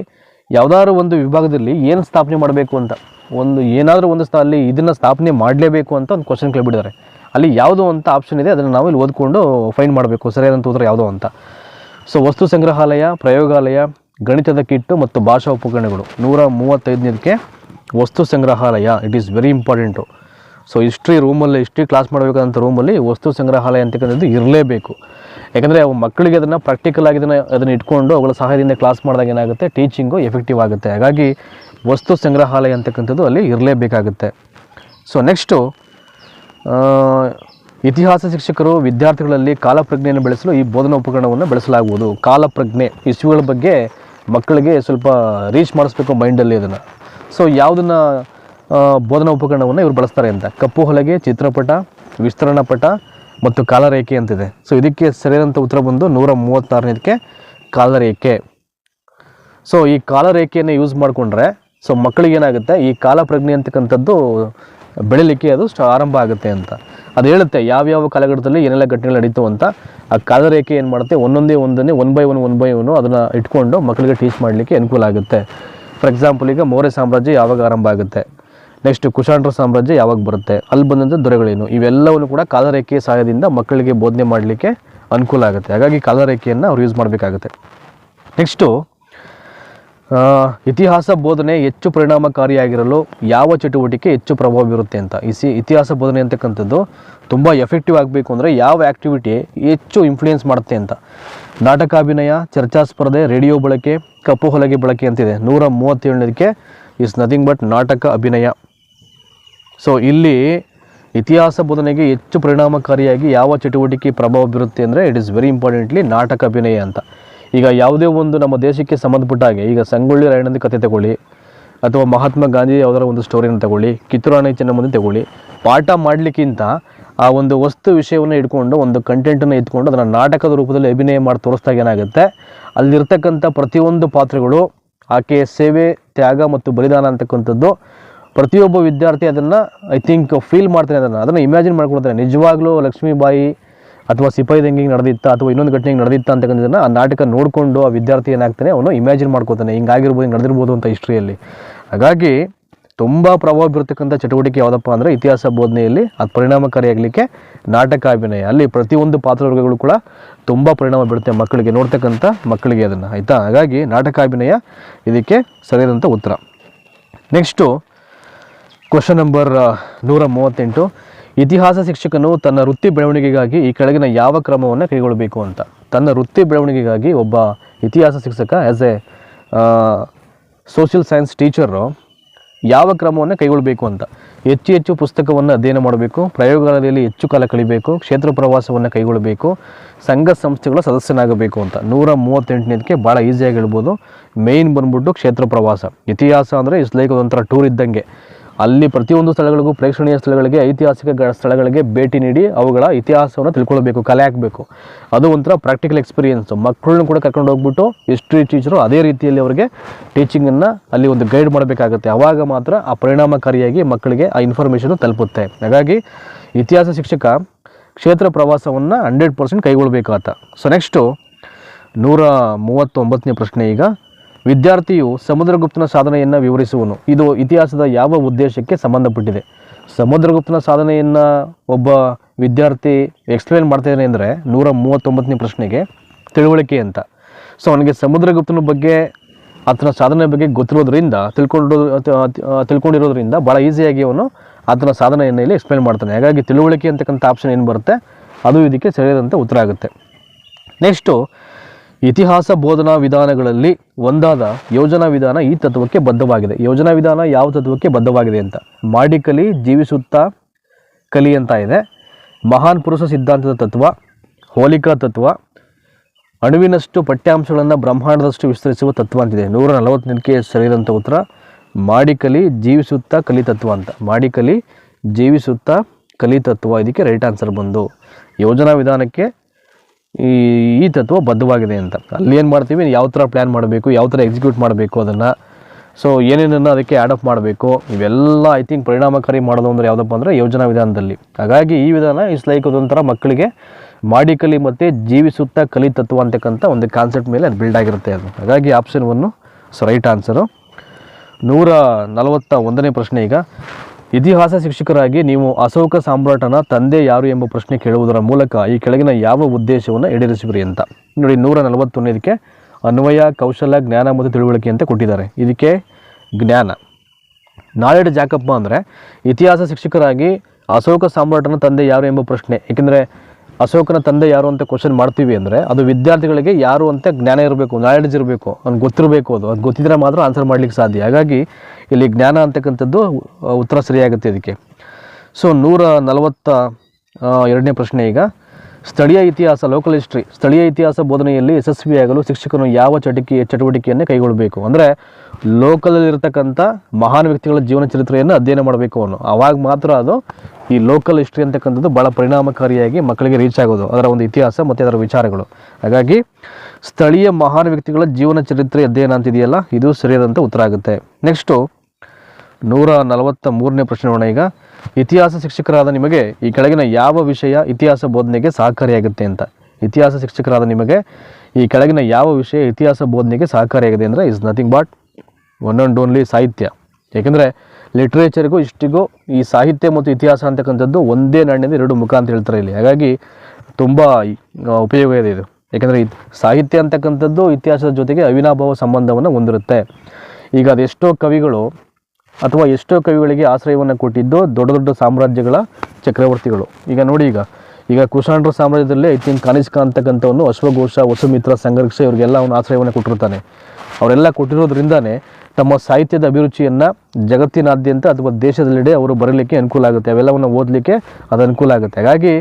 ಯಾವುದಾದ್ರು ಒಂದು ವಿಭಾಗದಲ್ಲಿ ಏನು ಸ್ಥಾಪನೆ ಮಾಡಬೇಕು ಅಂತ. ಒಂದು ಏನಾದರೂ ಒಂದು ಸ್ಥಳ ಅಲ್ಲಿ ಇದನ್ನು ಸ್ಥಾಪನೆ ಮಾಡಲೇಬೇಕು ಅಂತ ಒಂದು ಕ್ವಶನ್ ಕೇಳಿಬಿಟ್ಟಿದ್ದಾರೆ. ಅಲ್ಲಿ ಯಾವುದು ಅಂತ ಆಪ್ಷನ್ ಇದೆ, ಅದನ್ನು ನಾವು ಇಲ್ಲಿ ಓದ್ಕೊಂಡು ಫೈಂಡ್ ಮಾಡಬೇಕು ಸರಿಯಾದಂಥ ಉತ್ತರ ಯಾವುದೋ ಅಂತ. ಸೊ ವಸ್ತು ಸಂಗ್ರಹಾಲಯ, ಪ್ರಯೋಗಾಲಯ, ಗಣಿತದ ಕಿಟ್ಟು ಮತ್ತು ಭಾಷಾ ಉಪಕರಣಗಳು. ನೂರ ಮೂವತ್ತೈದನೇದಕ್ಕೆ ವಸ್ತು ಸಂಗ್ರಹಾಲಯ. It is very important so history ರೂಮಲ್ಲಿ ಹಿಸ್ಟ್ರಿ ಕ್ಲಾಸ್ ಮಾಡಬೇಕಾದಂಥ ರೂಮಲ್ಲಿ ವಸ್ತು ಸಂಗ್ರಹಾಲಯ ಅಂತಕ್ಕಂಥದ್ದು ಇರಲೇಬೇಕು. ಯಾಕಂದರೆ ಅವು ಮಕ್ಕಳಿಗೆ ಅದನ್ನು ಪ್ರಾಕ್ಟಿಕಲ್ ಆಗಿ ಅದನ್ನು ಇಟ್ಕೊಂಡು ಅವುಗಳ ಸಹಾಯದಿಂದ ಕ್ಲಾಸ್ ಮಾಡಿದಾಗ ಏನಾಗುತ್ತೆ? ಟೀಚಿಂಗು ಎಫೆಕ್ಟಿವ್ ಆಗುತ್ತೆ. ಹಾಗಾಗಿ ವಸ್ತು ಸಂಗ್ರಹಾಲಯ ಅಂತಕ್ಕಂಥದ್ದು ಅಲ್ಲಿ ಇರಲೇಬೇಕಾಗುತ್ತೆ. ಸೊ ನೆಕ್ಸ್ಟು ಇತಿಹಾಸ ಶಿಕ್ಷಕರು ವಿದ್ಯಾರ್ಥಿಗಳಲ್ಲಿ ಕಾಲಪ್ರಜ್ಞೆಯನ್ನು ಬೆಳೆಸಲು ಈ ಬೋಧನಾ ಉಪಕರಣವನ್ನು ಬೆಳೆಸಲಾಗುವುದು. ಕಾಲಪ್ರಜ್ಞೆ ಇಸ್ವಿಗಳ ಬಗ್ಗೆ ಮಕ್ಕಳಿಗೆ ಸ್ವಲ್ಪ ರೀಚ್ ಮಾಡಿಸ್ಬೇಕು ಮೈಂಡಲ್ಲಿ ಅದನ್ನು. ಸೊ ಯಾವುದನ್ನು ಬೋಧನಾ ಉಪಕರಣವನ್ನು ಇವರು ಬಳಸ್ತಾರೆ ಅಂತ. ಕಪ್ಪು ಹೊಲಗೆ, ಚಿತ್ರಪಟ, ವಿಸ್ತರಣಾ ಪಟ ಮತ್ತು ಕಾಲರೇಖೆ ಅಂತಿದೆ. ಸೊ ಇದಕ್ಕೆ ಸರಿಯಾದಂಥ ಉತ್ತರ ಬಂದು ನೂರ ಮೂವತ್ತಾರನೇದಕ್ಕೆ ಕಾಲರೇಖೆ. ಸೊ ಈ ಕಾಲರೇಖೆಯನ್ನು ಯೂಸ್ ಮಾಡಿಕೊಂಡ್ರೆ ಸೊ ಮಕ್ಕಳಿಗೆ ಏನಾಗುತ್ತೆ? ಈ ಕಾಲಪ್ರಜ್ಞೆ ಅಂತಕ್ಕಂಥದ್ದು ಬೆಳಿಲಿಕ್ಕೆ ಅದು ಆರಂಭ ಆಗುತ್ತೆ ಅಂತ. ಅದು ಹೇಳುತ್ತೆ, ಯಾವ್ಯಾವ ಕಾಲಘಟ್ಟದಲ್ಲಿ ಏನೆಲ್ಲ ಘಟನೆಗಳು ನಡೀತು ಅಂತ. ಆ ಕಾಲರೇಖೆ ಏನು ಮಾಡುತ್ತೆ? ಒಂದೊಂದೇ ಒಂದನ್ನೇ, one by one one by one ಅದನ್ನು ಇಟ್ಕೊಂಡು ಮಕ್ಕಳಿಗೆ ಟೀಚ್ ಮಾಡಲಿಕ್ಕೆ ಅನುಕೂಲ ಆಗುತ್ತೆ. ಫಾರ್ ಎಕ್ಸಾಂಪಲ್ ಈಗ ಮೌರ್ಯ ಸಾಮ್ರಾಜ್ಯ ಯಾವಾಗ ಆರಂಭ ಆಗುತ್ತೆ? ನೆಕ್ಸ್ಟ್ ಕುಶಾಂಡ್ರ ಸಾಮ್ರಾಜ್ಯ ಯಾವಾಗ ಬರುತ್ತೆ? ಅಲ್ಲಿ ಬಂದಂಥ ದೊರೆಗಳೇನು? ಇವೆಲ್ಲವನ್ನು ಕೂಡ ಕಾಲರೇಖೆಯ ಸಹಾಯದಿಂದ ಮಕ್ಕಳಿಗೆ ಬೋಧನೆ ಮಾಡಲಿಕ್ಕೆ ಅನುಕೂಲ ಆಗುತ್ತೆ. ಹಾಗಾಗಿ ಕಾಲರೇಖೆಯನ್ನು ಅವ್ರು ಯೂಸ್ ಮಾಡಬೇಕಾಗುತ್ತೆ. ನೆಕ್ಸ್ಟು ಇತಿಹಾಸ ಬೋಧನೆ ಹೆಚ್ಚು ಪರಿಣಾಮಕಾರಿಯಾಗಿರಲು ಯಾವ ಚಟುವಟಿಕೆ ಹೆಚ್ಚು ಪ್ರಭಾವ ಬೀರುತ್ತೆ ಅಂತ? ಈ ಸಿ, ಇತಿಹಾಸ ಬೋಧನೆ ಅಂತಕ್ಕಂಥದ್ದು ತುಂಬ ಎಫೆಕ್ಟಿವ್ ಆಗಬೇಕು ಅಂದರೆ ಯಾವ ಆ್ಯಕ್ಟಿವಿಟಿ ಹೆಚ್ಚು ಇನ್ಫ್ಲೂಯೆನ್ಸ್ ಮಾಡುತ್ತೆ ಅಂತ? ನಾಟಕಾಭಿನಯ, ಚರ್ಚಾ ಸ್ಪರ್ಧೆ, ರೇಡಿಯೋ ಬಳಕೆ, ಕಪ್ಪು ಹೊಲಗೆ ಬಳಕೆ ಅಂತಿದೆ. ನೂರ ಮೂವತ್ತೇಳನೇದಕ್ಕೆ ಇಸ್ ನಥಿಂಗ್ ಬಟ್ ನಾಟಕ ಅಭಿನಯ. ಸೊ ಇಲ್ಲಿ ಇತಿಹಾಸ ಬೋಧನೆಗೆ ಹೆಚ್ಚು ಪರಿಣಾಮಕಾರಿಯಾಗಿ ಯಾವ ಚಟುವಟಿಕೆ ಪ್ರಭಾವ ಬೀರುತ್ತೆ ಅಂದರೆ ಇಟ್ ಇಸ್ ವೆರಿ ಇಂಪಾರ್ಟೆಂಟ್ಲಿ ನಾಟಕ ಅಭಿನಯ ಅಂತ. ಈಗ ಯಾವುದೇ ಒಂದು ನಮ್ಮ ದೇಶಕ್ಕೆ ಸಂಬಂಧಪಟ್ಟ ಹಾಗೆ, ಈಗ ಸಂಗೊಳ್ಳಿ ರಾಯಣ್ಣನ ಕಥೆ ತಗೊಳ್ಳಿ, ಅಥವಾ ಮಹಾತ್ಮ ಗಾಂಧಿ ಯಾವುದರ ಒಂದು ಸ್ಟೋರಿನ ತಗೊಳ್ಳಿ ಕಿತ್ತೂರಾಣಿ ಚೆನ್ನಮ್ಮನ ತಗೊಳ್ಳಿ, ಪಾಠ ಮಾಡಲಿಕ್ಕಿಂತ ಆ ಒಂದು ವಸ್ತು ವಿಷಯವನ್ನು ಇಟ್ಕೊಂಡು ಒಂದು ಕಂಟೆಂಟನ್ನು ಇಟ್ಕೊಂಡು ಅದನ್ನು ನಾಟಕದ ರೂಪದಲ್ಲಿ ಅಭಿನಯ ಮಾಡಿ ತೋರಿಸ್ದಾಗ ಏನಾಗುತ್ತೆ? ಅಲ್ಲಿರ್ತಕ್ಕಂಥ ಪ್ರತಿಯೊಂದು ಪಾತ್ರಗಳು ಆಕೆಯ ಸೇವೆ, ತ್ಯಾಗ ಮತ್ತು ಬಲಿದಾನ ಅಂತಕ್ಕಂಥದ್ದು ಪ್ರತಿಯೊಬ್ಬ ವಿದ್ಯಾರ್ಥಿ ಅದನ್ನು ಐ ಥಿಂಕ್ ಫೀಲ್ ಮಾಡ್ತಾನೆ ಅದನ್ನು. ಅದನ್ನು ಇಮ್ಯಾಜಿನ್ ಮಾಡ್ಕೊಳ್ತಾನೆ. ನಿಜವಾಗ್ಲೂ ಲಕ್ಷ್ಮೀಬಾಯಿ ಅಥವಾ ಸಿಪಾಯಿ ದಂಗೆ ನಡೆದಿತ್ತ ಅಥವಾ ಇನ್ನೊಂದು ಘಟನೆ ಹಿಂಗೆ ನಡೆದಿತ್ತ ಅಂತಕ್ಕಂಥದ್ದನ್ನು ಆ ನಾಟಕ ನೋಡಿಕೊಂಡು ಆ ವಿದ್ಯಾರ್ಥಿ ಏನಾಗ್ತಾನೆ, ಅವನು ಇಮ್ಯಾಜಿನ್ ಮಾಡ್ಕೋತಾನೆ ಹಿಂಗಾಗಿರ್ಬೋದು, ಹಿಂಗೆ ನಡೆದಿರ್ಬೋದು ಅಂತ ಹಿಸ್ಟ್ರಿಯಲ್ಲಿ. ಹಾಗಾಗಿ ತುಂಬ ಪ್ರಭಾವ ಬೀರ್ತಕ್ಕಂಥ ಚಟುವಟಿಕೆ ಯಾವುದಪ್ಪ ಅಂದರೆ ಇತಿಹಾಸ ಬೋಧನೆಯಲ್ಲಿ ಅದು ಪರಿಣಾಮಕಾರಿಯಾಗಲಿಕ್ಕೆ ನಾಟಕ ಅಭಿನಯ. ಅಲ್ಲಿ ಪ್ರತಿಯೊಂದು ಪಾತ್ರವರ್ಗಗಳು ಕೂಡ ತುಂಬ ಪರಿಣಾಮ ಬೀಳುತ್ತೆ ಮಕ್ಕಳಿಗೆ, ನೋಡ್ತಕ್ಕಂಥ ಮಕ್ಕಳಿಗೆ ಅದನ್ನು, ಆಯಿತಾ? ಹಾಗಾಗಿ ನಾಟಕ ಅಭಿನಯ ಇದಕ್ಕೆ ಸರಿಯಾದಂಥ ಉತ್ತರ. ನೆಕ್ಸ್ಟು ಕ್ವಶನ್ ನಂಬರ್ ನೂರ ಮೂವತ್ತೆಂಟು. ಇತಿಹಾಸ ಶಿಕ್ಷಕನು ತನ್ನ ವೃತ್ತಿ ಬೆಳವಣಿಗೆಗಾಗಿ ಈ ಕೆಳಗಿನ ಯಾವ ಕ್ರಮವನ್ನು ಕೈಗೊಳ್ಳಬೇಕು ಅಂತ. ತನ್ನ ವೃತ್ತಿ ಬೆಳವಣಿಗೆಗಾಗಿ ಒಬ್ಬ ಇತಿಹಾಸ ಶಿಕ್ಷಕ as a social science teacher ಯಾವ ಕ್ರಮವನ್ನು ಕೈಗೊಳ್ಳಬೇಕು ಅಂತ. ಹೆಚ್ಚು ಹೆಚ್ಚು ಪುಸ್ತಕವನ್ನು ಅಧ್ಯಯನ ಮಾಡಬೇಕು, ಪ್ರಯೋಗಾಲಯದಲ್ಲಿ ಹೆಚ್ಚು ಕಾಲ ಕಳಿಬೇಕು ಕ್ಷೇತ್ರ ಪ್ರವಾಸವನ್ನು ಕೈಗೊಳ್ಳಬೇಕು, ಸಂಘ ಸಂಸ್ಥೆಗಳ ಸದಸ್ಯನಾಗಬೇಕು ಅಂತ. ನೂರ ಮೂವತ್ತೆಂಟನೇದಕ್ಕೆ ಭಾಳ ಈಸಿಯಾಗಿ ಹೇಳ್ಬೋದು. ಮೇಯ್ನ್ ಬಂದ್ಬಿಟ್ಟು ಕ್ಷೇತ್ರ ಪ್ರವಾಸ. ಇತಿಹಾಸ ಅಂದರೆ ಇಸ್ ಲೈಕ್ ಒಂಥರ ಟೂರ್ ಇದ್ದಂಗೆ. ಅಲ್ಲಿ ಪ್ರತಿಯೊಂದು ಸ್ಥಳಗಳಿಗೂ, ಪ್ರೇಕ್ಷಣೀಯ ಸ್ಥಳಗಳಿಗೆ, ಐತಿಹಾಸಿಕ ಸ್ಥಳಗಳಿಗೆ ಭೇಟಿ ನೀಡಿ ಅವುಗಳ ಇತಿಹಾಸವನ್ನು ತಿಳ್ಕೊಳ್ಬೇಕು, ಕಲೆ ಹಾಕಬೇಕು. ಅದು ಒಂಥರ ಪ್ರಾಕ್ಟಿಕಲ್ ಎಕ್ಸ್ಪೀರಿಯೆನ್ಸು ಮಕ್ಕಳನ್ನು ಕೂಡ ಕರ್ಕೊಂಡು ಹೋಗ್ಬಿಟ್ಟು ಹಿಸ್ಟ್ರಿ ಟೀಚರು ಅದೇ ರೀತಿಯಲ್ಲಿ ಅವರಿಗೆ ಟೀಚಿಂಗನ್ನು ಅಲ್ಲಿ ಒಂದು ಗೈಡ್ ಮಾಡಬೇಕಾಗುತ್ತೆ. ಆವಾಗ ಮಾತ್ರ ಆ ಪರಿಣಾಮಕಾರಿಯಾಗಿ ಮಕ್ಕಳಿಗೆ ಆ ಇನ್ಫಾರ್ಮೇಷನ್ ತಲುಪುತ್ತೆ. ಹಾಗಾಗಿ ಇತಿಹಾಸ ಶಿಕ್ಷಕ ಕ್ಷೇತ್ರ ಪ್ರವಾಸವನ್ನು ಹಂಡ್ರೆಡ್ ಪರ್ಸೆಂಟ್ ಕೈಗೊಳ್ಳಬೇಕಾತ ಸೊ ನೆಕ್ಸ್ಟು ನೂರ ಮೂವತ್ತೊಂಬತ್ತನೇ ಪ್ರಶ್ನೆ ಈಗ. ವಿದ್ಯಾರ್ಥಿಯು ಸಮುದ್ರಗುಪ್ತನ ಸಾಧನೆಯನ್ನು ವಿವರಿಸುವನು. ಇದು ಇತಿಹಾಸದ ಯಾವ ಉದ್ದೇಶಕ್ಕೆ ಸಂಬಂಧಪಟ್ಟಿದೆ? ಸಮುದ್ರಗುಪ್ತನ ಸಾಧನೆಯನ್ನು ಒಬ್ಬ ವಿದ್ಯಾರ್ಥಿ ಎಕ್ಸ್ಪ್ಲೇನ್ ಮಾಡ್ತಾಯಿದ್ದಾನೆ ಅಂದರೆ ನೂರ ಮೂವತ್ತೊಂಬತ್ತನೇ ಪ್ರಶ್ನೆಗೆ ತಿಳುವಳಿಕೆ ಅಂತ. ಸೊ ಅವನಿಗೆ ಸಮುದ್ರಗುಪ್ತನ ಬಗ್ಗೆ, ಆತನ ಸಾಧನೆ ಬಗ್ಗೆ ಗೊತ್ತಿರೋದ್ರಿಂದ, ತಿಳ್ಕೊಂಡು, ತಿಳ್ಕೊಂಡಿರೋದ್ರಿಂದ ಭಾಳ ಈಸಿಯಾಗಿ ಅವನು ಆತನ ಸಾಧನೆಯನ್ನು ಇಲ್ಲಿ ಎಕ್ಸ್ಪ್ಲೇನ್ ಮಾಡ್ತಾನೆ. ಹಾಗಾಗಿ ತಿಳುವಳಿಕೆ ಅಂತಕ್ಕಂಥ ಆಪ್ಷನ್ ಏನು ಬರುತ್ತೆ? ಅದು ಇದಕ್ಕೆ ಸರಿಯಾದಂಥ ಉತ್ತರ ಆಗುತ್ತೆ. ನೆಕ್ಸ್ಟು ಇತಿಹಾಸ ಬೋಧನಾ ವಿಧಾನಗಳಲ್ಲಿ ಒಂದಾದ ಯೋಜನಾ ವಿಧಾನ ಈ ತತ್ವಕ್ಕೆ ಬದ್ಧವಾಗಿದೆ. ಯೋಜನಾ ವಿಧಾನ ಯಾವ ತತ್ವಕ್ಕೆ ಬದ್ಧವಾಗಿದೆ ಅಂತ ಮಾಡಿ ಕಲಿ, ಜೀವಿಸುತ್ತಾ ಕಲಿ ಅಂತ ಇದೆ. ಮಹಾನ್ ಪುರುಷ ಸಿದ್ಧಾಂತದ ತತ್ವ, ಹೋಲಿಕಾ ತತ್ವ, ಅಣುವಿನಷ್ಟು ಪಠ್ಯಾಂಶಗಳನ್ನು ಬ್ರಹ್ಮಾಂಡದಷ್ಟು ವಿಸ್ತರಿಸುವ ತತ್ವ ಅಂತಿದೆ. ನೂರ ನಲವತ್ತೆಂಟಕ್ಕೆ ಸರಿಯಾದಂಥ ಉತ್ತರ, ಮಾಡಿ ಕಲಿ, ಜೀವಿಸುತ್ತಾ ಕಲಿ ತತ್ವ ಅಂತ. ಮಾಡಿ ಕಲಿ, ಜೀವಿಸುತ್ತಾ ಕಲಿ ತತ್ವ ಇದಕ್ಕೆ ರೈಟ್ ಆನ್ಸರ್ ಬಂದು. ಯೋಜನಾ ವಿಧಾನಕ್ಕೆ ಈ ಈ ತತ್ವ ಬದ್ಧವಾಗಿದೆ ಅಂತ. ಅಲ್ಲಿ ಏನು ಮಾಡ್ತೀವಿ? ಯಾವ ಥರ ಪ್ಲ್ಯಾನ್ ಮಾಡಬೇಕು? ಯಾವ ಥರ ಎಕ್ಸಿಕ್ಯೂಟ್ ಮಾಡಬೇಕು ಅದನ್ನು? ಸೊ ಏನೇನನ್ನು ಅದಕ್ಕೆ ಆ್ಯಡಪ್ ಮಾಡಬೇಕು? ಇವೆಲ್ಲ ಐ ಥಿಂಕ್ ಪರಿಣಾಮಕಾರಿ ಮಾಡೋದು ಅಂದರೆ ಯಾವುದಪ್ಪ ಅಂದರೆ ಯೋಜನಾ ವಿಧಾನದಲ್ಲಿ. ಹಾಗಾಗಿ ಈ ವಿಧಾನ ಇಸ್ ಲೈಕ್ ಅದೊಂಥರ ಮಕ್ಕಳಿಗೆ ಮಾಡಿ ಕಲಿ ಮತ್ತು ಜೀವಿಸುತ್ತಾ ಕಲಿ ತತ್ವ ಅಂತಕ್ಕಂಥ ಒಂದು ಕಾನ್ಸೆಪ್ಟ್ ಮೇಲೆ ಅದು ಬಿಲ್ಡ್ ಆಗಿರುತ್ತೆ ಅದು. ಹಾಗಾಗಿ option one so right answer ನೂರ ನಲವತ್ತ ಒಂದನೇ ಪ್ರಶ್ನೆ ಈಗ. ಇತಿಹಾಸ ಶಿಕ್ಷಕರಾಗಿ ನೀವು ಅಶೋಕ ಸಾಮ್ರಾಟನ ತಂದೆ ಯಾರು ಎಂಬ ಪ್ರಶ್ನೆ ಕೇಳುವುದರ ಮೂಲಕ ಈ ಕೆಳಗಿನ ಯಾವ ಉದ್ದೇಶವನ್ನು ಈಡೇರಿಸುವಿರಿ ಅಂತ. ನೋಡಿ, ನೂರ ನಲವತ್ತೊಂದಕ್ಕೆ ಅನ್ವಯ, ಕೌಶಲ, ಜ್ಞಾನ ಮತ್ತು ತಿಳುವಳಿಕೆ ಅಂತ ಕೊಟ್ಟಿದ್ದಾರೆ. ಇದಕ್ಕೆ ಜ್ಞಾನ. ನಾಳೆಡ್ ಜಾಕಪ್ಪ ಅಂದರೆ ಇತಿಹಾಸ ಶಿಕ್ಷಕರಾಗಿ ಅಶೋಕ ಸಾಮ್ರಾಟನ ತಂದೆ ಯಾರು ಎಂಬ ಪ್ರಶ್ನೆ. ಏಕೆಂದರೆ ಅಶೋಕನ ತಂದೆ ಯಾರು ಅಂತ ಕ್ವಶನ್ ಮಾಡ್ತೀವಿ ಅಂದರೆ ಅದು ವಿದ್ಯಾರ್ಥಿಗಳಿಗೆ ಯಾರು ಅಂತ ಜ್ಞಾನ ಇರಬೇಕು ನಾಲೆಡ್ಜ್ ಇರಬೇಕು ಅವ್ನು ಗೊತ್ತಿರಬೇಕು ಅದು. ಅದು ಗೊತ್ತಿದ್ರೆ ಮಾತ್ರ ಆನ್ಸರ್ ಮಾಡ್ಲಿಕ್ಕೆ ಸಾಧ್ಯ. ಹಾಗಾಗಿ ಇಲ್ಲಿ ಜ್ಞಾನ ಅಂತಕ್ಕಂಥದ್ದು ಉತ್ತರ ಸರಿಯಾಗುತ್ತೆ ಇದಕ್ಕೆ. ಸೊ ನೂರ ನಲವತ್ತ ಎರಡನೇ ಪ್ರಶ್ನೆ ಈಗ. ಸ್ಥಳೀಯ ಇತಿಹಾಸ ಲೋಕಲ್ ಹಿಸ್ಟ್ರಿ ಸ್ಥಳೀಯ ಇತಿಹಾಸ ಬೋಧನೆಯಲ್ಲಿ ಯಶಸ್ವಿಯಾಗಲು ಶಿಕ್ಷಕನು ಯಾವ ಚಟಿಕೆ, ಚಟುವಟಿಕೆಯನ್ನು ಕೈಗೊಳ್ಳಬೇಕು? ಅಂದರೆ ಲೋಕಲಲ್ಲಿರ್ತಕ್ಕಂಥ ಮಹಾನ್ ವ್ಯಕ್ತಿಗಳ ಜೀವನ ಚರಿತ್ರೆಯನ್ನು ಅಧ್ಯಯನ ಮಾಡಬೇಕು ಅವನು. ಆವಾಗ ಮಾತ್ರ ಅದು ಈ ಲೋಕಲ್ ಹಿಸ್ಟ್ರಿ ಅಂತಕ್ಕಂಥದ್ದು ಭಾಳ ಪರಿಣಾಮಕಾರಿಯಾಗಿ ಮಕ್ಕಳಿಗೆ ರೀಚ್ ಆಗೋದು. ಅದರ ಒಂದು ಇತಿಹಾಸ ಮತ್ತು ಅದರ ವಿಚಾರಗಳು. ಹಾಗಾಗಿ ಸ್ಥಳೀಯ ಮಹಾನ್ ವ್ಯಕ್ತಿಗಳ ಜೀವನ ಚರಿತ್ರೆ ಅಧ್ಯಯನ ಅಂತಿದೆಯಲ್ಲ, ಇದು ಸರಿಯಾದಂಥ ಉತ್ತರ ಆಗುತ್ತೆ. ನೆಕ್ಸ್ಟು ನೂರ ನಲವತ್ತ ಮೂರನೇ ಪ್ರಶ್ನೆ ನೋಡೋಣ ಈಗ. ಇತಿಹಾಸ ಶಿಕ್ಷಕರಾದ ನಿಮಗೆ ಈ ಕೆಳಗಿನ ಯಾವ ವಿಷಯ ಇತಿಹಾಸ ಬೋಧನೆಗೆ ಸಹಕಾರಿಯಾಗುತ್ತೆ ಅಂತ. ಇತಿಹಾಸ ಶಿಕ್ಷಕರಾದ ನಿಮಗೆ ಈ ಕೆಳಗಿನ ಯಾವ ವಿಷಯ ಇತಿಹಾಸ ಬೋಧನೆಗೆ ಸಹಕಾರಿಯಾಗಿದೆ ಅಂದರೆ is nothing but one and only ಸಾಹಿತ್ಯ. ಏಕೆಂದರೆ ಲಿಟ್ರೇಚರ್ಗೂ ಇಷ್ಟಿಗೂ ಈ ಸಾಹಿತ್ಯ ಮತ್ತು ಇತಿಹಾಸ ಅಂತಕ್ಕಂಥದ್ದು ಒಂದೇ ನಾಣ್ಯದ ಎರಡು ಮುಖ ಅಂತ ಹೇಳ್ತಾರೆ ಇಲ್ಲಿ. ಹಾಗಾಗಿ ತುಂಬ ಉಪಯೋಗ ಇದೆ ಇದು. ಯಾಕೆಂದರೆ ಸಾಹಿತ್ಯ ಅಂತಕ್ಕಂಥದ್ದು ಇತಿಹಾಸದ ಜೊತೆಗೆ ಅವಿನಾಭಾವ ಸಂಬಂಧವನ್ನು ಹೊಂದಿರುತ್ತೆ. ಈಗ ಅದೆಷ್ಟೋ ಕವಿಗಳು ಅಥವಾ ಎಷ್ಟೋ ಕವಿಗಳಿಗೆ ಆಶ್ರಯವನ್ನು ಕೊಟ್ಟಿದ್ದು ದೊಡ್ಡ ದೊಡ್ಡ ಸಾಮ್ರಾಜ್ಯಗಳ ಚಕ್ರವರ್ತಿಗಳು. ಈಗ ನೋಡಿ ಈಗ ಈಗ ಕುಶಾಂಡ್ರ ಸಾಮ್ರಾಜ್ಯದಲ್ಲಿ ಐ ಥಿಂಕ್ ಕನಿಷ್ಕ ಅಂತಕ್ಕಂಥವನು ಅಶ್ವಘೋಷ, ವಸುಮಿತ್ರ, ಸಂಘರ್ಷ, ಇವರಿಗೆಲ್ಲ ಅವನು ಆಶ್ರಯವನ್ನು ಕೊಟ್ಟಿರ್ತಾನೆ. ಅವರೆಲ್ಲ ಕೊಟ್ಟಿರೋದ್ರಿಂದಾನೇ ತಮ್ಮ ಸಾಹಿತ್ಯದ ಅಭಿರುಚಿಯನ್ನು ಜಗತ್ತಿನಾದ್ಯಂತ ಅಥವಾ ದೇಶದೆಲ್ಲೆಡೆ ಅವರು ಬರಲಿಕ್ಕೆ ಅನುಕೂಲ ಆಗುತ್ತೆ. ಅವೆಲ್ಲವನ್ನು ಓದಲಿಕ್ಕೆ ಅದು ಅನುಕೂಲ ಆಗುತ್ತೆ. ಹಾಗಾಗಿ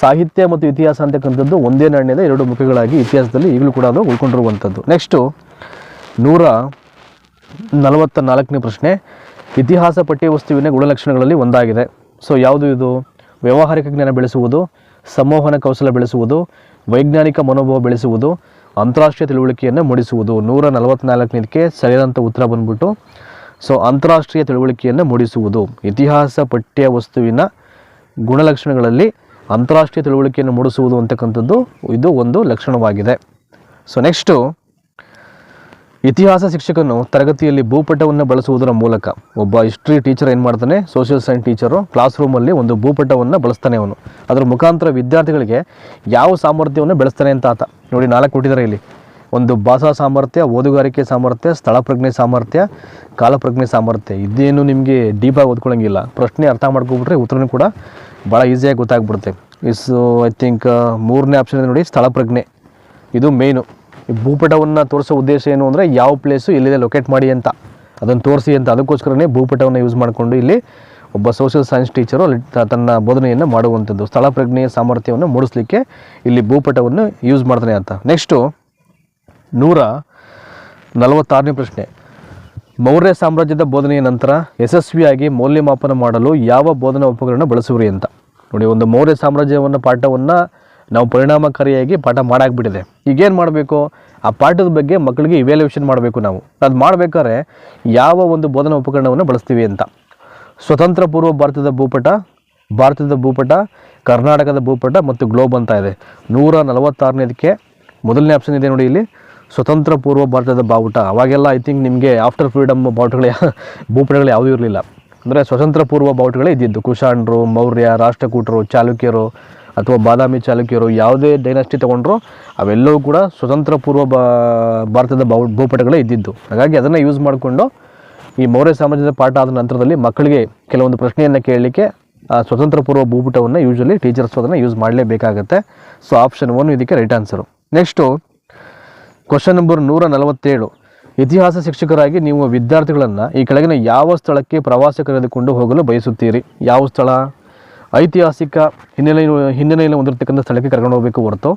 ಸಾಹಿತ್ಯ ಮತ್ತು ಇತಿಹಾಸ ಅಂತಕ್ಕಂಥದ್ದು ಒಂದೇ ನಾಣ್ಯದ ಎರಡು ಮುಖಗಳಾಗಿ ಇತಿಹಾಸದಲ್ಲಿ ಈಗಲೂ ಕೂಡ ಅದು ಉಳ್ಕೊಂಡಿರುವಂಥದ್ದು ನೆಕ್ಸ್ಟು ನೂರ ನಲವತ್ತ ನಾಲ್ಕನೇ ಪ್ರಶ್ನೆ. ಇತಿಹಾಸ ಪಠ್ಯವಸ್ತುವಿನ ಗುಣಲಕ್ಷಣಗಳಲ್ಲಿ ಒಂದಾಗಿದೆ. ಸೊ ಯಾವುದು ಇದು? ವ್ಯಾವಹಾರಿಕ ಜ್ಞಾನ ಬೆಳೆಸುವುದು ಸಂವಹನ ಕೌಶಲ ಬೆಳೆಸುವುದು, ವೈಜ್ಞಾನಿಕ ಮನೋಭಾವ ಬೆಳೆಸುವುದು ಅಂತಾರಾಷ್ಟ್ರೀಯ ತಿಳುವಳಿಕೆಯನ್ನು ಮೂಡಿಸುವುದು. ನೂರ ನಲವತ್ನಾಲ್ಕನೇದಕ್ಕೆ ಸರಿಯಾದಂಥ ಉತ್ತರ ಬಂದ್ಬಿಟ್ಟು ಸೊ ಅಂತಾರಾಷ್ಟ್ರೀಯ ತಿಳುವಳಿಕೆಯನ್ನು ಮೂಡಿಸುವುದು. ಇತಿಹಾಸ ಪಠ್ಯ ವಸ್ತುವಿನ ಗುಣಲಕ್ಷಣಗಳಲ್ಲಿ ಅಂತಾರಾಷ್ಟ್ರೀಯ ತಿಳುವಳಿಕೆಯನ್ನು ಮೂಡಿಸುವುದು ಅಂತಕ್ಕಂಥದ್ದು ಇದು ಒಂದು ಲಕ್ಷಣವಾಗಿದೆ. ಸೊ ನೆಕ್ಸ್ಟು ಇತಿಹಾಸ ಶಿಕ್ಷಕನು ತರಗತಿಯಲ್ಲಿ ಭೂಪಟವನ್ನು ಬಳಸುವುದರ ಮೂಲಕ ಒಬ್ಬ ಹಿಸ್ಟ್ರಿ ಟೀಚರ್ ಏನು ಮಾಡ್ತಾನೆ? ಸೋಷಿಯಲ್ ಸೈನ್ಸ್ ಟೀಚರು ಕ್ಲಾಸ್ ರೂಮಲ್ಲಿ ಒಂದು ಭೂಪಟವನ್ನು ಬಳಸ್ತಾನೆ ಅವನು. ಅದರ ಮುಖಾಂತರ ವಿದ್ಯಾರ್ಥಿಗಳಿಗೆ ಯಾವ ಸಾಮರ್ಥ್ಯವನ್ನು ಬೆಳೆಸ್ತಾನೆ ಅಂತ ಆತ? ನೋಡಿ ನಾಲ್ಕು ಕೊಟ್ಟಿದ್ದಾರೆ ಇಲ್ಲಿ. ಒಂದು ಭಾಷಾ ಸಾಮರ್ಥ್ಯ, ಓದುಗಾರಿಕೆ ಸಾಮರ್ಥ್ಯ, ಸ್ಥಳ ಪ್ರಜ್ಞೆ ಸಾಮರ್ಥ್ಯ ಕಾಲಪ್ರಜ್ಞೆ ಸಾಮರ್ಥ್ಯ. ಇದೇನು ನಿಮಗೆ ಡೀಪಾಗಿ ಓದ್ಕೊಳ್ಳೋಂಗಿಲ್ಲ ಪ್ರಶ್ನೆ ಅರ್ಥ ಮಾಡ್ಕೊಬಿಟ್ರೆ ಉತ್ತರನೂ ಕೂಡ ಭಾಳ ಈಸಿಯಾಗಿ ಗೊತ್ತಾಗ್ಬಿಡುತ್ತೆ. ಇಸ್ ಐ ಥಿಂಕ್ ಮೂರನೇ ಆಪ್ಷನ್ ನೋಡಿ, ಸ್ಥಳ ಪ್ರಜ್ಞೆ. ಇದು ಮೇಯ್ನು ಈ ಭೂಪಟವನ್ನು ತೋರಿಸೋ ಉದ್ದೇಶ ಏನು ಅಂದರೆ ಯಾವ ಪ್ಲೇಸು ಎಲ್ಲಿದೆ ಲೊಕೇಟ್ ಮಾಡಿ ಅಂತ. ಅದನ್ನು ತೋರಿಸಿ ಅಂತ. ಅದಕ್ಕೋಸ್ಕರನೇ ಭೂಪಟವನ್ನು ಯೂಸ್ ಮಾಡಿಕೊಂಡು ಇಲ್ಲಿ ಒಬ್ಬ ಸೋಷಿಯಲ್ ಸೈನ್ಸ್ ಟೀಚರು ತನ್ನ ಬೋಧನೆಯನ್ನು ಮಾಡುವಂಥದ್ದು. ಸ್ಥಳ ಪ್ರಜ್ಞೆಯ ಸಾಮರ್ಥ್ಯವನ್ನು ಮೂಡಿಸಲಿಕ್ಕೆ ಇಲ್ಲಿ ಭೂಪಟವನ್ನು ಯೂಸ್ ಮಾಡ್ತಾನೆ ಅಂತ. ನೆಕ್ಸ್ಟು ನೂರ ನಲವತ್ತಾರನೇ ಪ್ರಶ್ನೆ. ಮೌರ್ಯ ಸಾಮ್ರಾಜ್ಯದ ಬೋಧನೆಯ ನಂತರ ಯಶಸ್ವಿಯಾಗಿ ಮೌಲ್ಯಮಾಪನ ಮಾಡಲು ಯಾವ ಬೋಧನಾ ಉಪಕರಣ ಬಳಸುವರಿ ಅಂತ. ನೋಡಿ, ಒಂದು ಮೌರ್ಯ ಸಾಮ್ರಾಜ್ಯವನ್ನು ಪಾಠವನ್ನು ನಾವು ಪರಿಣಾಮಕಾರಿಯಾಗಿ ಪಾಠ ಮಾಡಾಕ್ಬಿಟ್ಟಿದೆ ಈಗೇನು ಮಾಡಬೇಕು? ಆ ಪಾಠದ ಬಗ್ಗೆ ಮಕ್ಕಳಿಗೆ ಇವ್ಯಾಲ್ಯೂಷನ್ ಮಾಡಬೇಕು ನಾವು. ಅದು ಮಾಡಬೇಕಾದ್ರೆ ಯಾವ ಒಂದು ಬೋಧನಾ ಉಪಕರಣವನ್ನು ಬಳಸ್ತೀವಿ ಅಂತ. ಸ್ವತಂತ್ರ ಪೂರ್ವ ಭಾರತದ ಭೂಪಟ ಭಾರತದ ಭೂಪಟ, ಕರ್ನಾಟಕದ ಭೂಪಟ ಮತ್ತು ಗ್ಲೋಬ್ ಅಂತ ಇದೆ. ನೂರ ನಲವತ್ತಾರನೇದಕ್ಕೆ ಮೊದಲನೇ ಆಪ್ಷನ್ ಇದೆ ನೋಡಿ ಇಲ್ಲಿ. ಸ್ವತಂತ್ರ ಪೂರ್ವ ಭಾರತದ ಬಾವುಟ. ಅವಾಗೆಲ್ಲ ಐ ಥಿಂಕ್ ನಿಮಗೆ ಆಫ್ಟರ್ ಫ್ರೀಡಮ್ ಬಾವುಟಗಳು, ಭೂಪಟಗಳು ಯಾವುದೂ ಇರಲಿಲ್ಲ. ಅಂದರೆ ಸ್ವತಂತ್ರ ಪೂರ್ವ ಬಾವುಟಗಳೇ ಇದ್ದಿದ್ದು. ಕುಶಾಣರು ಮೌರ್ಯ, ರಾಷ್ಟ್ರಕೂಟರು, ಚಾಲುಕ್ಯರು ಅಥವಾ ಬಾದಾಮಿ ಚಾಲುಕ್ಯರು ಯಾವುದೇ ಡೈನಾಸ್ಟಿ ತೊಗೊಂಡ್ರು, ಅವೆಲ್ಲವೂ ಕೂಡ ಸ್ವತಂತ್ರ ಪೂರ್ವ ಭಾರತದ ಬಾವು, ಭೂಪಟಗಳೇ ಇದ್ದಿದ್ದು. ಹಾಗಾಗಿ ಅದನ್ನು ಯೂಸ್ ಮಾಡಿಕೊಂಡು ಈ ಮೌರ್ಯ ಸಾಮ್ರಾಜ್ಯದ ಪಾಠ ಆದ ನಂತರದಲ್ಲಿ ಮಕ್ಕಳಿಗೆ ಕೆಲವೊಂದು ಪ್ರಶ್ನೆಯನ್ನು ಕೇಳಲಿಕ್ಕೆ ಸ್ವತಂತ್ರ ಪೂರ್ವ ಭೂಪುಟವನ್ನು ಯೂಶಲಿ ಟೀಚರ್ಸ್ ಅದನ್ನು ಯೂಸ್ ಮಾಡಲೇಬೇಕಾಗುತ್ತೆ. ಸೊ ಆಪ್ಷನ್ ಒನ್ ಇದಕ್ಕೆ right answer next question number ನೂರ ನಲವತ್ತೇಳು. ಇತಿಹಾಸ ಶಿಕ್ಷಕರಾಗಿ ನೀವು ವಿದ್ಯಾರ್ಥಿಗಳನ್ನು ಈ ಕೆಳಗಿನ ಯಾವ ಸ್ಥಳಕ್ಕೆ ಪ್ರವಾಸ ಕರೆದುಕೊಂಡು ಹೋಗಲು ಬಯಸುತ್ತೀರಿ? ಯಾವ ಸ್ಥಳ? ಐತಿಹಾಸಿಕ ಹಿನ್ನೆಲೆ, ಹಿನ್ನೆಲೆಯಲ್ಲಿ ಹೊಂದಿರತಕ್ಕಂಥ ಸ್ಥಳಕ್ಕೆ ಕರ್ಕೊಂಡು ಹೋಗಬೇಕು ಹೊರತು,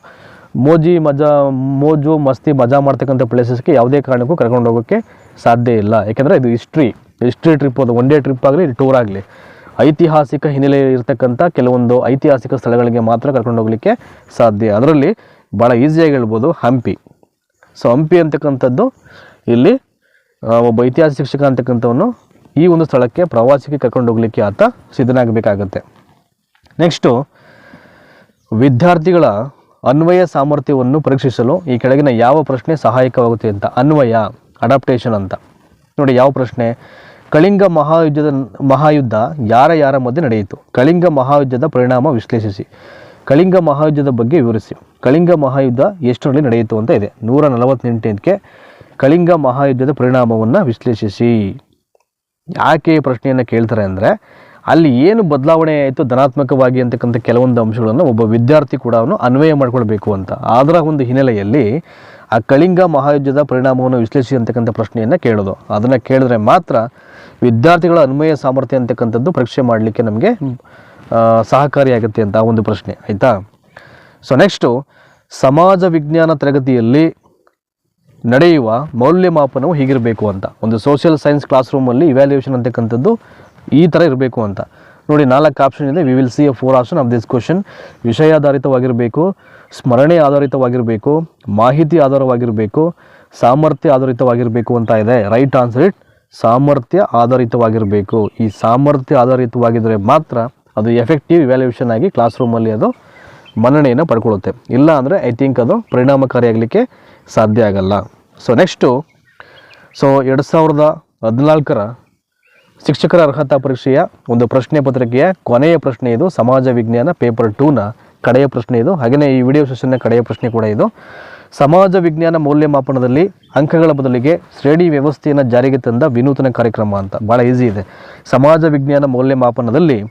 ಮೋಜಿ ಮಜಾ, ಮೋಜು ಮಸ್ತಿ ಮಜಾ ಮಾಡ್ತಕ್ಕಂಥ ಪ್ಲೇಸಸ್ಗೆ ಯಾವುದೇ ಕಾರಣಕ್ಕೂ ಕರ್ಕೊಂಡು ಹೋಗೋಕ್ಕೆ ಸಾಧ್ಯ ಇಲ್ಲ. ಯಾಕೆಂದರೆ ಇದು ಹಿಸ್ಟ್ರಿ ಹಿಸ್ಟ್ರಿ ಟ್ರಿಪ್ ಅದು ಒನ್ ಡೇ ಟ್ರಿಪ್ ಆಗಲಿ ಟೂರ್ ಆಗಲಿ. ಐತಿಹಾಸಿಕ ಹಿನ್ನೆಲೆ ಇರತಕ್ಕಂಥ ಕೆಲವೊಂದು ಐತಿಹಾಸಿಕ ಸ್ಥಳಗಳಿಗೆ ಮಾತ್ರ ಕರ್ಕೊಂಡು ಹೋಗಲಿಕ್ಕೆ ಸಾಧ್ಯ. ಅದರಲ್ಲಿ ಭಾಳ ಈಸಿಯಾಗಿ ಹೇಳ್ಬೋದು ಹಂಪಿ. ಸೊ ಹಂಪಿ ಅಂತಕ್ಕಂಥದ್ದು ಇಲ್ಲಿ ಒಬ್ಬ ಐತಿಹಾಸಿಕ ಶಿಕ್ಷಕ ಅಂತಕ್ಕಂಥವನು ಈ ಒಂದು ಸ್ಥಳಕ್ಕೆ ಪ್ರವಾಸಕ್ಕೆ ಕರ್ಕೊಂಡು ಹೋಗಲಿಕ್ಕೆ ಆತ ಸಿದ್ಧನಾಗಬೇಕಾಗತ್ತೆ. ನೆಕ್ಸ್ಟು ವಿದ್ಯಾರ್ಥಿಗಳ ಅನ್ವಯ ಸಾಮರ್ಥ್ಯವನ್ನು ಪರೀಕ್ಷಿಸಲು ಈ ಕೆಳಗಿನ ಯಾವ ಪ್ರಶ್ನೆ ಸಹಾಯಕವಾಗುತ್ತೆ ಅಂತ? ಅನ್ವಯ. ಅಡಾಪ್ಟೇಷನ್ ಅಂತ. ನೋಡಿ ಯಾವ ಪ್ರಶ್ನೆ? ಕಳಿಂಗ ಮಹಾಯುದ್ಧದ, ಮಹಾಯುದ್ಧ ಯಾರ ಯಾರ ಮಧ್ಯೆ ನಡೆಯಿತು? ಕಳಿಂಗ ಮಹಾಯುದ್ಧದ ಪರಿಣಾಮ ವಿಶ್ಲೇಷಿಸಿ. ಕಳಿಂಗ ಮಹಾಯುದ್ಧದ ಬಗ್ಗೆ ವಿವರಿಸಿ. ಕಳಿಂಗ ಮಹಾಯುದ್ಧ ಎಷ್ಟರಲ್ಲಿ ನಡೆಯಿತು ಅಂತ ಇದೆ. ನೂರ ನಲವತ್ತೆಂಟಕ್ಕೆ ಕಳಿಂಗ ಮಹಾಯುದ್ಧದ ಪರಿಣಾಮವನ್ನು ವಿಶ್ಲೇಷಿಸಿ. ಯಾಕೆ ಪ್ರಶ್ನೆಯನ್ನು ಕೇಳ್ತಾರೆ ಅಂದರೆ ಅಲ್ಲಿ ಏನು ಬದಲಾವಣೆ ಆಯಿತು ಧನಾತ್ಮಕವಾಗಿ ಅಂತಕ್ಕಂಥ ಕೆಲವೊಂದು ಅಂಶಗಳನ್ನು ಒಬ್ಬ ವಿದ್ಯಾರ್ಥಿ ಕೂಡ ಅವನು ಅನ್ವಯ ಮಾಡ್ಕೊಳ್ಬೇಕು ಅಂತ. ಅದರ ಒಂದು ಹಿನ್ನೆಲೆಯಲ್ಲಿ ಆ ಕಳಿಂಗ ಮಹಾಯುದ್ಧದ ಪರಿಣಾಮವನ್ನು ವಿಶ್ಲೇಷಿಸಿ ಅಂತಕ್ಕಂಥ ಪ್ರಶ್ನೆಯನ್ನು ಕೇಳೋದು. ಅದನ್ನು ಕೇಳಿದ್ರೆ ಮಾತ್ರ ವಿದ್ಯಾರ್ಥಿಗಳ ಅನ್ವಯ ಸಾಮರ್ಥ್ಯ ಅಂತಕ್ಕಂಥದ್ದು ಪರೀಕ್ಷೆ ಮಾಡಲಿಕ್ಕೆ ನಮಗೆ ಸಹಕಾರಿಯಾಗುತ್ತೆ ಅಂತ ಒಂದು ಪ್ರಶ್ನೆ. ಆಯಿತಾ? ಸೊ ನೆಕ್ಸ್ಟು ಸಮಾಜ ವಿಜ್ಞಾನ ತರಗತಿಯಲ್ಲಿ ನಡೆಯುವ ಮೌಲ್ಯಮಾಪನವು ಹೀಗಿರಬೇಕು ಅಂತ. ಒಂದು ಸೋಷಿಯಲ್ ಸೈನ್ಸ್ ಕ್ಲಾಸ್ ರೂಮಲ್ಲಿ ಇವ್ಯಾಲ್ಯೂಯೇಷನ್ ಅಂತಕ್ಕಂಥದ್ದು ಈ ಥರ ಇರಬೇಕು ಅಂತ. ನೋಡಿ, ನಾಲ್ಕು ಆಪ್ಷನ್ ಇದೆ. We will see a four option of this question ವಿಷಯಾಧಾರಿತವಾಗಿರಬೇಕು ಸ್ಮರಣೆ ಆಧಾರಿತವಾಗಿರಬೇಕು, ಮಾಹಿತಿ ಆಧಾರವಾಗಿರಬೇಕು, ಸಾಮರ್ಥ್ಯ ಆಧಾರಿತವಾಗಿರಬೇಕು ಅಂತ ಇದೆ. ರೈಟ್ ಆನ್ಸರ್ ಇಟ್ ಸಾಮರ್ಥ್ಯ ಆಧಾರಿತವಾಗಿರಬೇಕು. ಈ ಸಾಮರ್ಥ್ಯ ಆಧಾರಿತವಾಗಿದ್ದರೆ ಮಾತ್ರ ಅದು ಎಫೆಕ್ಟಿವ್ ಇವ್ಯಾಲ್ಯೂಷನ್ ಆಗಿ ಕ್ಲಾಸ್ ರೂಮಲ್ಲಿ ಅದು ಮನ್ನಣೆಯನ್ನು ಪಡ್ಕೊಳ್ಳುತ್ತೆ. ಇಲ್ಲ ಅಂದರೆ ಐ ಥಿಂಕ್ ಅದು ಪರಿಣಾಮಕಾರಿಯಾಗಲಿಕ್ಕೆ ಸಾಧ್ಯ ಆಗಲ್ಲ. ಸೊ ನೆಕ್ಸ್ಟು ಸೊ ಎರಡು ಸಾವಿರದ ಹದಿನಾಲ್ಕರ ಶಿಕ್ಷಕರ ಅರ್ಹತಾ ಪರೀಕ್ಷೆಯ ಒಂದು ಪ್ರಶ್ನೆ ಪತ್ರಿಕೆಯ ಕೊನೆಯ ಪ್ರಶ್ನೆ ಇದು. ಸಮಾಜ ವಿಜ್ಞಾನ ಪೇಪರ್ ಟೂನ ಕಡೆಯ ಪ್ರಶ್ನೆ ಇದು. ಹಾಗೆಯೇ ಈ ವಿಡಿಯೋ ಸೆಷನ್ನ ಕಡೆಯ ಪ್ರಶ್ನೆ ಕೂಡ ಇದು. ಸಮಾಜ ವಿಜ್ಞಾನ ಮೌಲ್ಯಮಾಪನದಲ್ಲಿ ಅಂಕಗಳ ಬದಲಿಗೆ ಶ್ರೇಣಿ ವ್ಯವಸ್ಥೆಯನ್ನು ಜಾರಿಗೆ ತಂದ ವಿನೂತನ ಕಾರ್ಯಕ್ರಮ ಅಂತ. ಭಾಳ ಈಸಿ ಇದೆ. ಸಮಾಜ ವಿಜ್ಞಾನ ಮೌಲ್ಯಮಾಪನದಲ್ಲಿ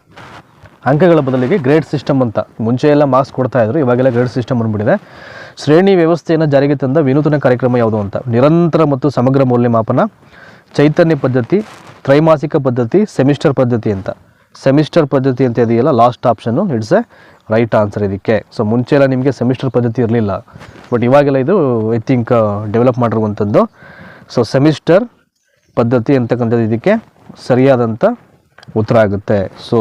ಅಂಕಗಳ ಬದಲಿಗೆ ಗ್ರೇಡ್ ಸಿಸ್ಟಮ್ ಅಂತ. ಮುಂಚೆ ಎಲ್ಲ ಮಾರ್ಕ್ಸ್ ಕೊಡ್ತಾ ಇದ್ರು, ಇವಾಗೆಲ್ಲ ಗ್ರೇಡ್ ಸಿಸ್ಟಮ್ ಬಂದುಬಿಟ್ಟಿದೆ. ಶ್ರೇಣಿ ವ್ಯವಸ್ಥೆಯನ್ನು ಜಾರಿಗೆ ತಂದ ವಿನೂತನ ಕಾರ್ಯಕ್ರಮ ಯಾವುದು ಅಂತ. ನಿರಂತರ ಮತ್ತು ಸಮಗ್ರ ಮೌಲ್ಯಮಾಪನ. ಚೈತನ್ಯ ಪದ್ಧತಿ, ತ್ರೈಮಾಸಿಕ ಪದ್ಧತಿ, ಸೆಮಿಸ್ಟರ್ ಪದ್ಧತಿ ಅಂತ. ಸೆಮಿಸ್ಟರ್ ಪದ್ಧತಿ ಅಂತ ಇದೆಯಲ್ಲ last option it's a right answer ಇದಕ್ಕೆ. ಸೊ ಮುಂಚೆ ಎಲ್ಲ ನಿಮಗೆ ಸೆಮಿಸ್ಟರ್ ಪದ್ಧತಿ ಇರಲಿಲ್ಲ. ಬಟ್ ಇವಾಗೆಲ್ಲ ಇದು ಐ ಥಿಂಕ್ ಡೆವಲಪ್ ಮಾಡಿರುವಂಥದ್ದು. ಸೊ ಸೆಮಿಸ್ಟರ್ ಪದ್ಧತಿ ಅಂತಕ್ಕಂಥದ್ದು ಇದಕ್ಕೆ ಸರಿಯಾದಂಥ ಉತ್ತರ ಆಗುತ್ತೆ. ಸೊ